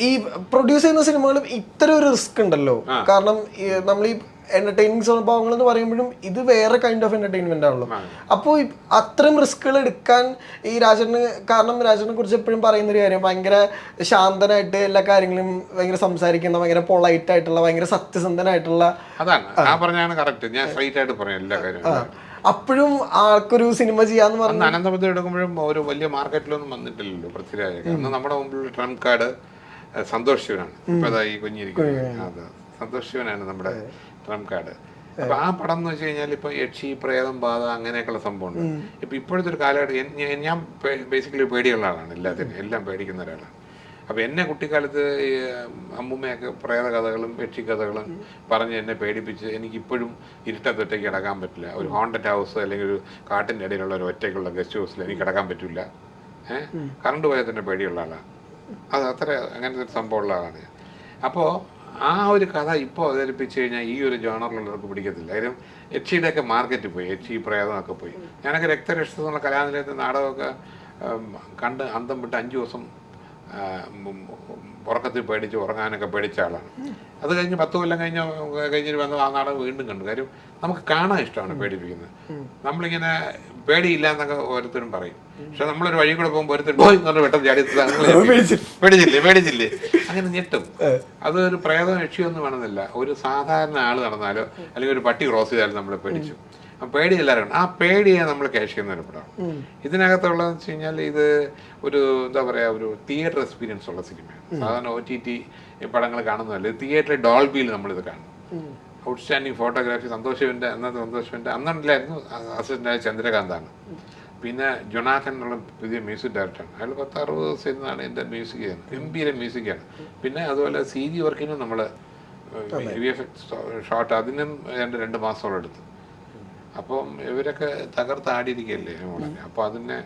ഈ പ്രൊഡ്യൂസ് ചെയ്യുന്ന സിനിമകളും ഇത്തരം ഒരു റിസ്ക് ഉണ്ടല്ലോ. കാരണം നമ്മൾ ഈ എന്റർടൈനിങ് സ്വഭാവങ്ങൾ എന്ന് പറയുമ്പോഴും ഇത് വേറെ കൈൻഡ് ഓഫ് എന്റർടൈൻമെന്റ് ആണല്ലോ. അപ്പോൾ അത്രയും റിസ്കുകൾ എടുക്കാൻ ഈ രാജന് കാരണം രാജനെ കുറിച്ച് എപ്പോഴും പറയുന്ന ഒരു കാര്യം ഭയങ്കര ശാന്തനായിട്ട് എല്ലാ കാര്യങ്ങളും ഭയങ്കര സംസാരിക്കുന്ന ഭയങ്കര പൊളൈറ്റ് ആയിട്ടുള്ള ഭയങ്കര സത്യസന്ധനായിട്ടുള്ള അതാണ്. ആ. പറഞ്ഞാണ് കറക്റ്റ് ഞാൻ സ്ട്രൈറ്റ് ആയിട്ട് എല്ലാ കാര്യവും അപ്പോഴും ആൾക്കൊരു സിനിമ ചെയ്യാന്ന് പറഞ്ഞു അന്ന് അനന്തപുരം എടുക്കുമ്പോഴും ഒരു വലിയ മാർക്കറ്റിലൊന്നും വന്നിട്ടില്ലല്ലോ പൃഥ്വിരാജ്. അന്ന് നമ്മുടെ മുമ്പിൽ ട്രംപ് കാർഡ് സന്തോഷിവനാണ് സന്തോഷ് ശിവനാണ് ഇപ്പൊ ഈ കുഞ്ഞിരിക്കുന്നത് അതെ. സന്തോഷ് ശിവനാണ് നമ്മുടെ ട്രംപ് കാർഡ്. അപ്പൊ ആ പടം എന്ന് വെച്ച് കഴിഞ്ഞാൽ ഇപ്പൊ യക്ഷി പ്രേതം ബാധ അങ്ങനെയൊക്കെയുള്ള സംഭവമുണ്ട്. ഇപ്പൊ ഇപ്പോഴത്തെ ഒരു കാലഘട്ടം ഞാൻ ബേസിക്കലി പേടിയുള്ള ആളാണ് എല്ലാത്തിനും. എല്ലാം പേടിക്കുന്ന ഒരാളാണ്. അപ്പൊ എന്നെ കുട്ടിക്കാലത്ത് ഈ അമ്മുമ്മയൊക്കെ പ്രേത കഥകളും യക്ഷി കഥകളും പറഞ്ഞ് എന്നെ പേടിപ്പിച്ച് എനിക്ക് ഇപ്പോഴും ഇരുട്ടത്ത് ഒറ്റയ്ക്ക് കിടക്കാൻ പറ്റില്ല. ഒരു ഹോണ്ടഡ് ഹൗസ് അല്ലെങ്കിൽ ഒരു കാട്ടിന്റെ ഇടയിലുള്ള ഒരു ഒറ്റയ്ക്കുള്ള ഗസ്റ്റ് ഹൗസിൽ എനിക്ക് കിടക്കാൻ പറ്റില്ല ഏഹ് കറണ്ട് പോയാൽ തന്നെ പേടിയുള്ള ആളാണ് അത് അത്ര അങ്ങനത്തെ ഒരു സംഭവമുള്ള ആളാണ് അപ്പോ അപ്പോൾ ആ ഒരു കഥ ഇപ്പോൾ അവതരിപ്പിച്ച് കഴിഞ്ഞാൽ ഈ ഒരു ജോണറിലുള്ളവർക്ക് പിടിക്കത്തില്ല. കാര്യം യക്ഷിയുടെ ഒക്കെ മാർക്കറ്റ് പോയി എച്ചി പ്രേതമൊക്കെ പോയി. ഞാനൊക്കെ രക്തരക്ഷ എന്നുള്ള കലാനിലയത്തിൽ നാടകമൊക്കെ കണ്ട് അന്തം വിട്ട് അഞ്ച് ദിവസം ഉറക്കത്തിൽ പേടിച്ച് ഉറങ്ങാനൊക്കെ പേടിച്ച ആളാണ്. അത് കഴിഞ്ഞ് പത്ത് കൊല്ലം കഴിഞ്ഞ് കഴിഞ്ഞിട്ട് വന്ന് ആ നാടകം വീണ്ടും കണ്ടു. കാര്യം നമുക്ക് കാണാൻ ഇഷ്ടമാണ് പേടിപ്പിക്കുന്നത്. നമ്മളിങ്ങനെ പേടിയില്ല എന്നൊക്കെ ഓരോരുത്തരും പറയും. പക്ഷെ നമ്മളൊരു വഴി കൂടെ പോകുമ്പോൾ ഒരുത്തരും പോയി എന്ന് പറഞ്ഞ് പെട്ടെന്ന് ചാടി പേടിച്ചില്ലേ. പേടിച്ചില്ലേ അങ്ങനെ ഞെട്ടും. അത് ഒരു പ്രേതം ലക്ഷ്യമൊന്നും വേണമെന്നില്ല. ഒരു സാധാരണ ആൾ നടന്നാലോ അല്ലെങ്കിൽ ഒരു പട്ടി ക്രോസ് ചെയ്താലും നമ്മളെ പേടിച്ചു. പേടി എല്ലാവരും ആ പേടിയെ നമ്മൾ ക്യാഷ് ചെയ്യുന്ന ഒരു പടമാണ്. ഇതിനകത്തുള്ളതെന്ന് വെച്ച് കഴിഞ്ഞാൽ ഇത് ഒരു എന്താ പറയുക ഒരു തിയേറ്റർ എക്സ്പീരിയൻസ് ഉള്ള സിനിമയാണ് സാധാരണ ഒ ടി ടി പടങ്ങൾ കാണുന്നതല്ല തിയേറ്ററിൽ ഡോൾബിയിൽ നമ്മളിത് കാണും. ഔട്ട്സ്റ്റാൻഡിങ് ഫോട്ടോഗ്രാഫി സന്തോഷവിന്റെ അന്നത്തെ സന്തോഷവിന്റെ അന്നുണ്ടായിരുന്നു അസിസ്റ്റന്റായ ചന്ദ്രകാന്താണ്. പിന്നെ ജുനാഥൻ എന്നുള്ള പുതിയ മ്യൂസിക് ഡയറക്ടറാണ്. അയാൾ പത്ത് അറുപത് ദിവസം ഇരുന്നാണ് എന്റെ മ്യൂസിക് ചെയ്യുന്നത്. ഗംഭീര മ്യൂസിക്കാണ് പിന്നെ അതുപോലെ സി ജി വർക്കിനും നമ്മൾ വി എഫ് എക്സ് ഷോട്ട് അതിനും രണ്ട് രണ്ട് മാസത്തോളം എടുത്തു. അപ്പം ഇവരൊക്കെ തകർത്താടിയിരിക്കുകയല്ലേ മോളെ? അപ്പൊ അതിനെ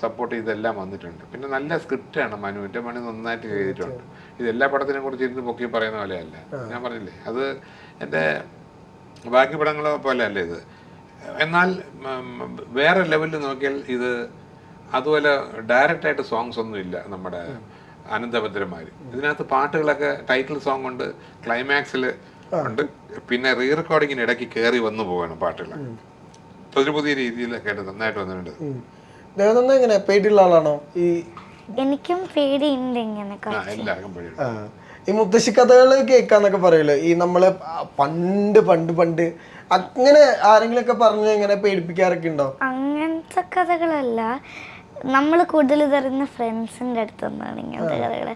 സപ്പോർട്ട് ചെയ്തെല്ലാം വന്നിട്ടുണ്ട്. പിന്നെ നല്ല സ്ക്രിപ്റ്റാണ് മനുവിന്റെ മണി നന്നായിട്ട് ചെയ്തിട്ടുണ്ട്. ഇത് എല്ലാ പടത്തിനെ കുറിച്ച് ഇരുന്ന് പൊക്കി പറയുന്ന പോലെയല്ല. ഞാൻ പറഞ്ഞില്ലേ അത് എന്റെ ബാക്കി പടങ്ങളെ പോലെ അല്ല ഇത്. എന്നാൽ വേറെ ലെവലിൽ നോക്കിയാൽ ഇത് അതുപോലെ ഡയറക്റ്റ് ആയിട്ട് സോങ്സ് ഒന്നും ഇല്ല നമ്മുടെ അനന്തഭദ്രന്മാർ ഇതിനകത്ത് പാട്ടുകളൊക്കെ ടൈറ്റിൽ സോങ് ഉണ്ട്. ക്ലൈമാക്സിൽ ഉണ്ട്. പിന്നെ റീ റെക്കോർഡിങ്ങിന് ഇടയ്ക്ക് കയറി വന്നു പോവാണ് പാട്ടുകൾ പുതിയ പുതിയ രീതിയിലൊക്കെ നന്നായിട്ട് വന്നിട്ടുണ്ട്. ദേവനന്ദ എങ്ങനെ പേടിയുള്ള ആളാണോ? ഈ എനിക്കും പേടിയുണ്ട് ഇങ്ങനെ എല്ലാവർക്കും പേടിയുണ്ട്. ഈ മുത്തശ്ശി കഥകൾ കേൾക്കാന്നൊക്കെ പറയല്ലോ ഈ നമ്മൾ പണ്ട് പണ്ട് പണ്ട് അങ്ങനെ ആരെങ്കിലും ഒക്കെ പറഞ്ഞ് ഇങ്ങനെ പേടിപ്പിക്കാറൊക്കെ ഉണ്ടോ? അങ്ങനത്തെ കഥകളല്ല. നമ്മൾ കൂടുതൽ തരുന്ന ഫ്രണ്ട്സിന്റെ അടുത്തൊന്നാണ് ഇങ്ങനത്തെ കഥകൾ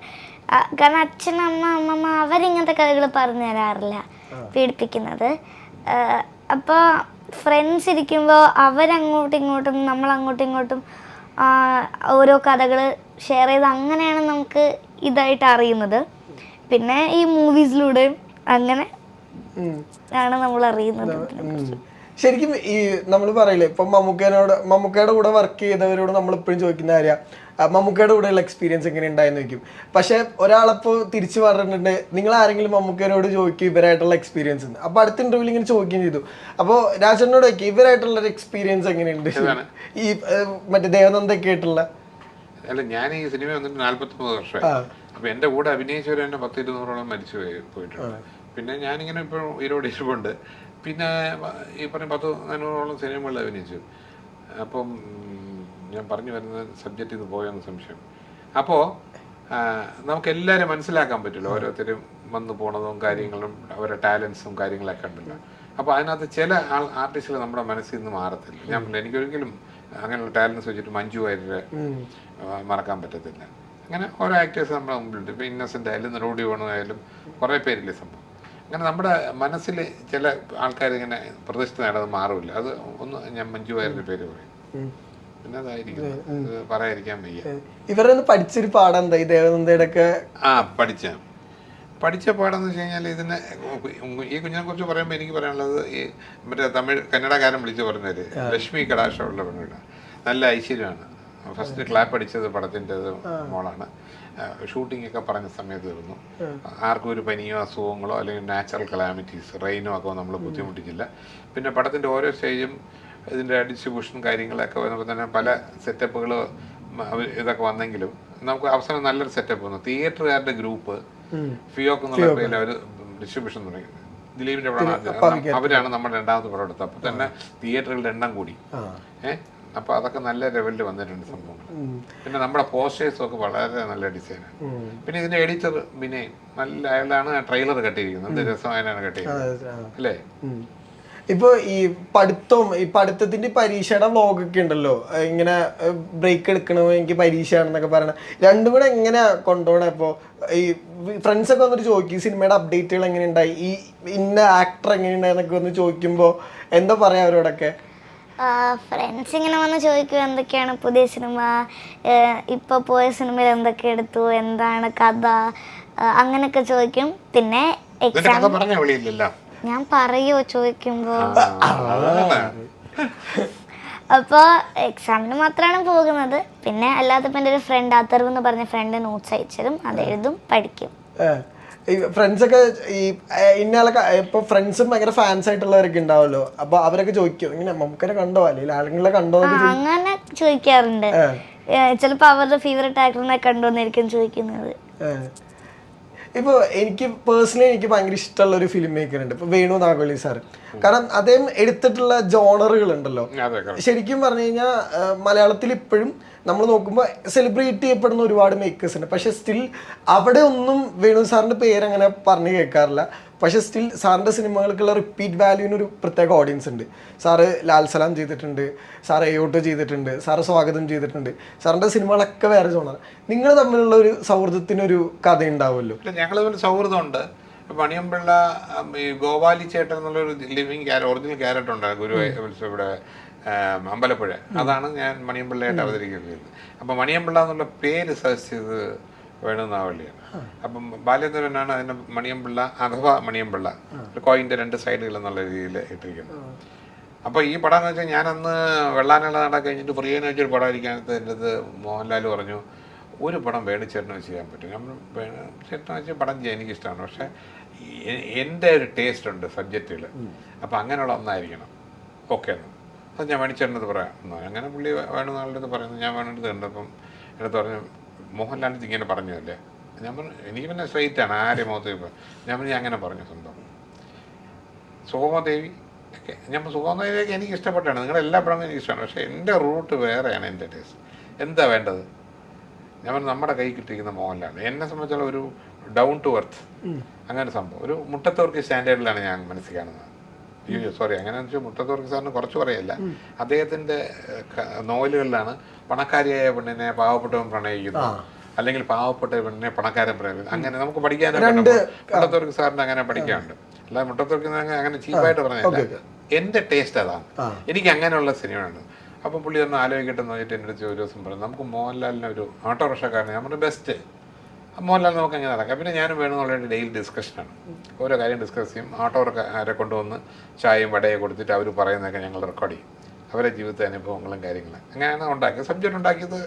കാരണം അച്ഛൻ അമ്മ അമ്മമ്മ അവരിങ്ങനത്തെ കഥകൾ പറഞ്ഞു തരാറില്ല പീഡിപ്പിക്കുന്നത്. അപ്പോൾ ഫ്രണ്ട്സ് ഇരിക്കുമ്പോൾ അവരങ്ങോട്ടും ഇങ്ങോട്ടും നമ്മൾ അങ്ങോട്ടും ഇങ്ങോട്ടും ഓരോ കഥകൾ ഷെയർ ചെയ്ത് അങ്ങനെയാണ് നമുക്ക് ഇതായിട്ട് അറിയുന്നത്. പിന്നെ ഈ മൂവീസിലൂടെയും അങ്ങനെ ആണ് നമ്മൾ അറിയുന്നത്. ശരിക്കും ഈ നമ്മൾ പറയില്ലേ ഇപ്പം മമ്മൂക്കേനോട് മമ്മൂക്കയുടെ കൂടെ വർക്ക് ചെയ്തവരോട് നമ്മൾ ഇപ്പോഴും ചോദിക്കുന്ന കാര്യം മമ്മൂക്കയുടെ കൂടെയുള്ള എക്സ്പീരിയൻസ് എങ്ങനെ ഉണ്ടായെന്ന് ചോദിക്കും. പക്ഷേ ഒരാളപ്പോൾ തിരിച്ചു പറഞ്ഞിട്ടുണ്ട് നിങ്ങൾ ആരെങ്കിലും മമ്മൂക്കേനോട് ചോദിക്കും ഇവരായിട്ടുള്ള എക്സ്പീരിയൻസ് അപ്പോൾ അടുത്ത ഇന്റർവ്യൂവിൽ ഇങ്ങനെ ചോദിക്കുകയും ചെയ്തു. അപ്പോൾ രാജനോട് ചോദിക്കും ഇവരായിട്ടുള്ള ഒരു എക്സ്പീരിയൻസ് എങ്ങനെയുണ്ട്? ഈ മറ്റേ ദേവനന്ദൊക്കെ ആയിട്ടുള്ള അല്ല ഞാൻ ഈ സിനിമ വന്നിട്ട് നാല്പത്തി മൂന്ന് വർഷമായി അപ്പൊ എന്റെ കൂടെ അഭിനയിച്ചവർ തന്നെ പത്ത് ഇരുന്നൂറോളം മരിച്ചു പോയി പോയിട്ടുണ്ട് പിന്നെ ഞാനിങ്ങനെ ഇപ്പോഴും ഇരോട് ഇരിപ്പുണ്ട് പിന്നെ ഈ പറഞ്ഞ പത്ത് നാനൂറോളം സിനിമകളിൽ അഭിനയിച്ചു. അപ്പം ഞാൻ പറഞ്ഞു വരുന്ന സബ്ജക്റ്റ് ഇത് പോയെന്ന് സംശയം. അപ്പോൾ നമുക്ക് എല്ലാവരും മനസ്സിലാക്കാൻ പറ്റില്ല ഓരോരുത്തരും വന്നു പോണതും കാര്യങ്ങളും അവരുടെ ടാലൻസും കാര്യങ്ങളൊക്കെ ഉണ്ടല്ലോ. അപ്പോൾ അതിനകത്ത് ചില ആൾ ആർട്ടിസ്റ്റുകൾ നമ്മുടെ മനസ്സിൽ നിന്ന് മാറത്തില്ല. ഞാൻ പറഞ്ഞു എനിക്കൊരിക്കലും അങ്ങനെയുള്ള ടാലൻസ് വെച്ചിട്ട് മഞ്ജു വാര്യരെ മറക്കാൻ പറ്റത്തില്ല. അങ്ങനെ ഓരോ ആക്ടേഴ്സ് നമ്മുടെ മുമ്പിലുണ്ട്. ഇപ്പോൾ ഇന്നസെന്റ് ആയാലും റോഡി വേണമായാലും കുറേ പേരില്ലേ സംഭവം. അങ്ങനെ നമ്മുടെ മനസ്സിൽ ചില ആൾക്കാർ ഇങ്ങനെ പ്രതിഷ്ഠ നേടാതെ മാറില്ല. അത് ഒന്ന് ഞാൻ മഞ്ജു വാര്യരുടെ പേര് പറയും. പിന്നെ അതായിരിക്കും. ഇത് പറയാതിരിക്കാൻ വയ്യ. ഇവരുടെ പഠിച്ചൊരു പാഠം എന്താ? ഈ ദേവനന്ദയുടെ ഒക്കെ ആ പഠിച്ച. പഠിച്ച പാടെന്ന് വെച്ച് കഴിഞ്ഞാൽ ഇതിനെ ഈ കുഞ്ഞിനെ കുറിച്ച് പറയുമ്പോൾ എനിക്ക് പറയാനുള്ളത് ഈ മറ്റേ തമിഴ് കന്നഡക്കാരൻ വിളിച്ച് പറഞ്ഞത് ലക്ഷ്മി കടാക്ഷമുള്ള പെണ്ണുകൾ നല്ല ഐശ്വര്യമാണ്. ഫസ്റ്റ് ക്ലാപ്പ് അടിച്ചത് പടത്തിന്റെ മോളാണ്. ഷൂട്ടിംഗ് ഒക്കെ പറഞ്ഞ സമയത്ത് തീർന്നു. ആർക്കും ഒരു പനിയോ അസുഖങ്ങളോ അല്ലെങ്കിൽ നാച്ചുറൽ കലാമിറ്റീസ് റെയിനോ ഒക്കെ നമ്മൾ ബുദ്ധിമുട്ടിച്ചില്ല പിന്നെ പടത്തിന്റെ ഓരോ സ്റ്റേജും ഇതിന്റെ ഡിസ്ട്രിബ്യൂഷൻ കാര്യങ്ങളൊക്കെ വന്നപ്പോൾ തന്നെ പല സെറ്റപ്പുകൾ ഇതൊക്കെ വന്നെങ്കിലും നമുക്ക് അവസാനം നല്ലൊരു സെറ്റപ്പ് വന്നു. തിയേറ്ററുകാരുടെ ഗ്രൂപ്പ് ഫിയോക്ക് എന്നുള്ള പേരിൽ അവർ ഡിസ്ട്രിബ്യൂഷൻ തുടങ്ങി. ദിലീപിന്റെ പടമാണ് അവരാണ് നമ്മുടെ രണ്ടാമത്തെ പടം എടുത്തത് അപ്പൊ തന്നെ തിയേറ്ററുകളുടെ എണ്ണം കൂടി. ഏഹ് അപ്പൊ അതൊക്കെ നല്ല ലെവലിൽ വന്നിട്ടുണ്ട് സംഭവം. പിന്നെ നമ്മുടെ പോസ്റ്റേഴ്സും ഒക്കെ വളരെ നല്ല ഡിസൈനാണ് പിന്നെ ഇതിന്റെ എഡിറ്റർ പിന്നെ നല്ല അയാളാണ് ട്രെയിലർ കട്ടിയിരിക്കുന്നത്. രസമായാണ് കട്ടിയിരിക്കുന്നത്. അല്ലേ? ഇപ്പൊ ഈ പഠിത്തവും ഈ പഠിത്തത്തിന്റെ പരീക്ഷയുടെ വ്ലോഗൊക്കെ ഉണ്ടല്ലോ. ഇങ്ങനെ ബ്രേക്ക് എടുക്കണോ? എനിക്ക് പരീക്ഷയാണെന്നൊക്കെ പറയണ രണ്ടും കൂടെ എങ്ങനെ കൊണ്ടുപോകണേ ഇപ്പോ? ഈ ഫ്രണ്ട്സ് ഒക്കെ വന്നിട്ട് ചോദിക്കും സിനിമയുടെ അപ്ഡേറ്റുകൾ എങ്ങനെ ഉണ്ടായി? ഈ ഇന്ന ആക്ടർ എങ്ങനെയുണ്ടായെന്നൊക്കെ വന്ന് ചോദിക്കുമ്പോ എന്താ പറയാ അവരോടൊക്കെ? ഫ്രണ്ട്സ് ഇങ്ങനെ വന്ന് ചോദിക്കും എന്തൊക്കെയാണ് പുതിയ സിനിമ? ഇപ്പോൾ പോയ സിനിമയിൽ എന്തൊക്കെ എടുത്തു? എന്താണ് കഥ? അങ്ങനെയൊക്കെ ചോദിക്കും. പിന്നെ എക്സാം ഞാൻ പറയുമോ ചോദിക്കുമ്പോൾ അപ്പോൾ എക്സാമിന് മാത്രമാണ് പോകുന്നത്. പിന്നെ അല്ലാതെ ഇപ്പം എന്റെ ഒരു ഫ്രണ്ട് അതർവ് എന്ന് പറഞ്ഞ ഫ്രണ്ട് നോട്ട്സ് അയച്ചതും അത് എഴുതും പഠിക്കും. ഈ ഫ്രണ്ട്സൊക്കെ ഈ ഇന്നാളൊക്കെ ഇന്നയാളൊക്കെ ഇപ്പൊ ഫ്രണ്ട്സും ഭയങ്കര ഫാൻസ് ആയിട്ടുള്ളവരൊക്കെ ഉണ്ടാവല്ലോ അപ്പൊ അവരൊക്കെ ചോദിക്കും ഇങ്ങനെ മമ്മക്കരെ കണ്ടോ? അല്ലെങ്കിൽ ആളുകളെ കണ്ടോ? ആ, അങ്ങനെ ചോദിക്കാറുണ്ട്. ചിലപ്പോൾ അവരുടെ ഫേവറേറ്റ് ആക്ടറിനെ കണ്ടോന്നായിരിക്കും ചോദിക്കുന്നത്. ഏഹ്. ഇപ്പൊ എനിക്ക് പേഴ്സണലി എനിക്ക് ഭയങ്കര ഇഷ്ടമുള്ള ഒരു ഫിലിം മേക്കർ ഉണ്ട്. ഇപ്പൊ വേണു നാഗോളി സാർ കാരണം അദ്ദേഹം എടുത്തിട്ടുള്ള ജോണറുകൾ ഉണ്ടല്ലോ. ശരിക്കും പറഞ്ഞു കഴിഞ്ഞാൽ മലയാളത്തിൽ ഇപ്പോഴും നമ്മൾ നോക്കുമ്പോൾ സെലിബ്രേറ്റ് ചെയ്യപ്പെടുന്ന ഒരുപാട് മേക്കേഴ്സ് ഉണ്ട്. പക്ഷെ സ്റ്റിൽ അവിടെ ഒന്നും വേണു സാറിന്റെ പേര് അങ്ങനെ പറഞ്ഞു കേൾക്കാറില്ല. പക്ഷെ സ്റ്റിൽ സാറിന്റെ സിനിമകൾക്കുള്ള റിപ്പീറ്റ് വാല്യൂവിന് ഒരു പ്രത്യേക ഓഡിയൻസ് ഉണ്ട്. സാറ് ലാൽ സലാം ചെയ്തിട്ടുണ്ട് സാറ് എയോട്ടോ ചെയ്തിട്ടുണ്ട് സാറ് സ്വാഗതം ചെയ്തിട്ടുണ്ട്. സാറിന്റെ സിനിമകളൊക്കെ വേറെ സോണാണ് നിങ്ങൾ തമ്മിലുള്ള ഒരു സൗഹൃദത്തിനൊരു കഥ ഉണ്ടാവുമല്ലോ അല്ല ഞങ്ങൾ തമ്മിൽ സൗഹൃദമുണ്ട്. പണിയമ്പിള്ള ഈ ഗോപാലി ചേട്ടൻ എന്നുള്ളൊരു ലിവിങ് ക്യാര ഒറിജിനൽ ക്യാരക്ടർ ഉണ്ടായിരുന്നു ഗുരു ഇവിടെ അമ്പലപ്പുഴ. അതാണ് ഞാൻ മണിയമ്പിള്ളയായിട്ട് അവതരിക്കുന്നത് അപ്പം മണിയമ്പിള്ള എന്നുള്ള പേര് സജസ്റ്റ് ചെയ്ത് വേണുനാവള്ളിയാണ് അപ്പം ബാലചന്ദ്രനാണ് അതിന്റെ മണിയമ്പിള്ള അഥവാ മണിയമ്പിള്ള. കോയിന്റെ രണ്ട് സൈഡുകൾ എന്നുള്ള രീതിയിൽ ഇട്ടിരിക്കുന്നത്. അപ്പോൾ ഈ പടം എന്ന് വെച്ചാൽ ഞാൻ അന്ന് വെള്ളാനുള്ള നട കഴിഞ്ഞിട്ട് പ്രിയനെ വെച്ചൊരു പടം ഇരിക്കാനത്ത് എന്റെ മോഹൻലാൽ പറഞ്ഞു ഒരു പടം വേണിച്ചേട്ടനെ വെച്ച് ചെയ്യാൻ പറ്റും. നമ്മൾ ചേട്ടനെ വെച്ച് പടം ചെയ്യാൻ എനിക്കിഷ്ടമാണ്. പക്ഷേ എന്റെ ഒരു ടേസ്റ്റ് ഉണ്ട് സബ്ജക്റ്റുകൾ അപ്പോൾ അങ്ങനെയുള്ള ഒന്നായിരിക്കണം. ഓക്കെ എന്ന്. അത് ഞാൻ വേണിച്ചേട്ടനത് പറയാം അങ്ങനെ പുള്ളി വേണമെന്നാളുടെ അടുത്ത് പറയുന്നത് ഞാൻ വേണമെടുത്ത് കണ്ടപ്പം എടുത്ത് പറഞ്ഞു മോഹൻലാലിന് ഇങ്ങനെ പറഞ്ഞതല്ലേ? ഞാൻ പറഞ്ഞു എനിക്ക് പിന്നെ സ്ട്രൈറ്റ് ആണ് ആരെ മുഖത്ത് ഞാൻ പറഞ്ഞു "ഞാൻ അങ്ങനെ പറഞ്ഞു സ്വന്തം. സുഗമദേവി ഒക്കെ ഞാൻ സുഗമദേവിയൊക്കെ എനിക്ക് ഇഷ്ടപ്പെട്ടാണ്. നിങ്ങളുടെ എല്ലാ പടങ്ങളും എനിക്ക് ഇഷ്ടമാണ്. പക്ഷേ എന്റെ റൂട്ട് വേറെയാണ് എന്റെ ടേസ്റ്റ്. എന്താ വേണ്ടത്? ഞാൻ പറഞ്ഞു നമ്മുടെ കൈ കിട്ടിയിരിക്കുന്ന മോഹൻലാൽ. എന്നെ സംബന്ധിച്ചുള്ള ഒരു ഡൗൺ ടു എർത്ത്. അങ്ങനെ സംഭവം. ഒരു മുട്ടത്തോർക്ക് സ്റ്റാൻഡേർഡിലാണ് ഞാൻ മനസ്സിൽ കാണുന്നത്. സോറി അങ്ങനെ വെച്ചാൽ മുട്ടത്തോർക്ക് സാറിന് കുറച്ച് പറയല്ല. അദ്ദേഹത്തിന്റെ നോവലുകളിലാണ് പണക്കാരിയായ പെണ്ണിനെ പാവപ്പെട്ടവൻ പ്രണയിക്കുന്നു. അല്ലെങ്കിൽ പാവപ്പെട്ട പെണ്ണിനെ പണക്കാരൻ പ്രണയിക്കുന്നു. അങ്ങനെ നമുക്ക് പഠിക്കാനൊക്കെ മുട്ടത്തോർക്ക് സാറിന് അങ്ങനെ പഠിക്കാനുണ്ട്. അല്ലാതെ മുട്ടത്തോർക്ക് അങ്ങനെ ചീപ്പായിട്ട് പറഞ്ഞില്ല. എന്റെ ടേസ്റ്റ് അതാണ്. എനിക്ക് അങ്ങനെയുള്ള സിനിമയാണ് അപ്പം പുള്ളി ഒന്ന് ആലോചിക്കട്ടെ എന്ന് പറഞ്ഞിട്ട് എന്റെ അടുത്ത് ഒരു ദിവസം പറഞ്ഞു നമുക്ക് മോഹൻലാലിനെ ഒരു ഓട്ടോറിക്ഷക്കാരനെ നമ്മുടെ ബെസ്റ്റ് മോഹൻലാൽ നമുക്ക് അങ്ങനെ നടക്കാം. പിന്നെ ഞാനും വേണമെന്നുള്ള ഡെയിലി ഡിസ്കഷനാണ് ഓരോ കാര്യം ഡിസ്കസ് ചെയ്യും. ഓട്ടോറിക്കാരെ കൊണ്ടുവന്ന് ചായയും വടയും കൊടുത്തിട്ട് അവർ പറയുന്നതൊക്കെ ഞങ്ങൾ റെക്കോർഡ് ചെയ്യും. അവരെ ജീവിതത്തെ അനുഭവങ്ങളും കാര്യങ്ങളും. അങ്ങനെയാണ് ഉണ്ടാക്കിയത് സബ്ജക്റ്റ് ഉണ്ടാക്കിയത്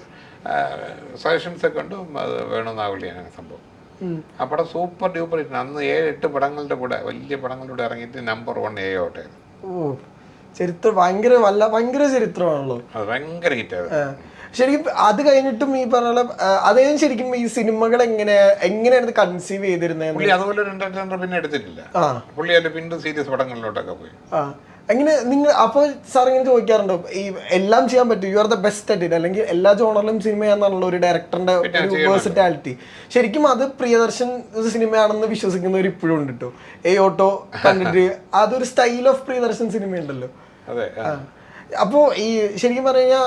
സജഷൻസ് ഒക്കെ ഉണ്ട്. അത് വേണമെന്നാവുള്ളിയാണ് സംഭവം. ആ പടം സൂപ്പർ ഡ്യൂപ്പർ ഹിറ്റ്. അന്ന് ഏഴ് എട്ട് പടങ്ങളുടെ കൂടെ വലിയ പടങ്ങളുടെ ഇറങ്ങിയിട്ട് നമ്പർ വൺ എ ഓട്ടെ ചരിത്രം ഭയങ്കര വല്ല ഭയങ്കര ചരിത്രമാണല്ലോ. അത് ഭയങ്കര ഹിറ്റായിരുന്നു ശരിക്കും അത് കഴിഞ്ഞിട്ടും ഈ പറഞ്ഞ അദ്ദേഹം ശരിക്കും ഈ സിനിമകൾ എങ്ങനെ എങ്ങനെയാണ് കൺസീവ് ചെയ്തിരുന്നത് പുള്ളി അതുപോലെ ഒരു എന്റർടൈനർ പിന്നെ എടുത്തിട്ടില്ല. ആ. പുള്ളി അതിന്റെ പിന്നീട് സീരിയസ് പടങ്ങളിലോട്ടൊക്കെ പോയി. അങ്ങനെ എങ്ങനെ നിങ്ങൾ അപ്പോൾ സാർ ഇങ്ങനെ ചോദിക്കാറുണ്ടോ? ഈ എല്ലാം ചെയ്യാൻ പറ്റും you are the best at it അല്ലെങ്കിൽ എല്ലാ ജോണറിലും സിനിമ ചെയ്യാന്നുള്ള ഒരു ഡയറക്ടറിന്റെ ഒരു വേഴ്സിറ്റാലിറ്റി ശരിക്കും അത് പ്രിയദർശൻ സിനിമയാണെന്ന് വിശ്വസിക്കുന്നവർ ഇപ്പോഴും ഉണ്ട് കേട്ടോ ഏ ഓട്ടോ കണ്ടിട്ട് അതൊരു സ്റ്റൈൽ ഓഫ് പ്രിയദർശൻ സിനിമ ഉണ്ടല്ലോ. അതെ. അപ്പോൾ ഈ ശരിക്കും പറഞ്ഞു കഴിഞ്ഞാൽ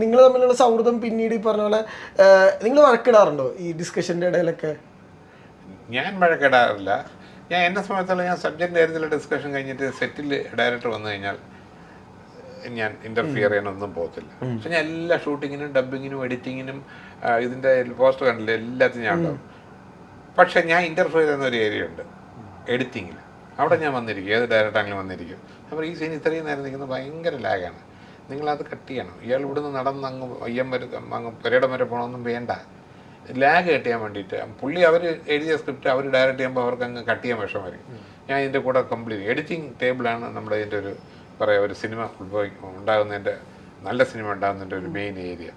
നിങ്ങൾ തമ്മിലുള്ള സൗഹൃദം പിന്നീട് ഈ പറഞ്ഞ പോലെ നിങ്ങൾ വഴക്കിടാറുണ്ടോ ഈ ഡിസ്കഷന്റെ ഇടയിലൊക്കെ? ഞാൻ വഴക്കിടാറില്ല. ഞാൻ എന്നെ സംബന്ധിച്ചുള്ള ഞാൻ സബ്ജക്റ്റ് കാര്യത്തിലുള്ള ഡിസ്കഷൻ കഴിഞ്ഞിട്ട് സെറ്റിൽ ഡയറക്ടർ വന്നു കഴിഞ്ഞാൽ ഞാൻ ഇന്റർഫിയർ ചെയ്യാനൊന്നും പോകത്തില്ല. പക്ഷെ ഞാൻ എല്ലാ ഷൂട്ടിങ്ങിനും ഡബിങ്ങിനും എഡിറ്റിങ്ങിനും ഇതിന്റെ പോസ്റ്റർ കണ്ടില്ല എല്ലാത്തിനും ഞാൻ ഉണ്ടാവും. പക്ഷെ ഞാൻ ഇന്റർഫിയർ ചെയ്യുന്ന ഒരു ഏരിയ ഉണ്ട്. എഡിറ്റിങ്ങിൽ അവിടെ ഞാൻ വന്നിരിക്കും. ഏത് ഡയറക്റ്റാണെങ്കിലും വന്നിരിക്കും. അപ്പോൾ ഈ സീൻ ഇത്രയും നേരം നിൽക്കുന്നത് ഭയങ്കര ലാഗാണ് നിങ്ങളത് കട്ട് ചെയ്യണം. ഇയാൾ ഇവിടുന്ന് നടന്ന് അങ്ങ് അയ്യം വരെ അങ്ങ് പുരയിടം വരെ പോകണമെന്നും വേണ്ട. ലാഗ് കട്ട് ചെയ്യാൻ വേണ്ടിയിട്ട് പുള്ളി അവർ എഴുതിയ സ്ക്രിപ്റ്റ് അവർ ഡയറക്റ്റ് ചെയ്യുമ്പോൾ അവർക്ക് അങ്ങ് കട്ട് ചെയ്യാൻ വിഷം വരും. ഞാൻ ഇതിന്റെ കൂടെ കംപ്ലീറ്റ് എഡിറ്റിംഗ് ടേബിളാണ് നമ്മുടെ ഇതിന്റെ ഒരു പറയാ ഒരു സിനിമ ഉത്ഭവിക്കും ഉണ്ടാകുന്നതിന്റെ നല്ല സിനിമ ഉണ്ടാകുന്നതിന്റെ ഒരു മെയിൻ ഏരിയ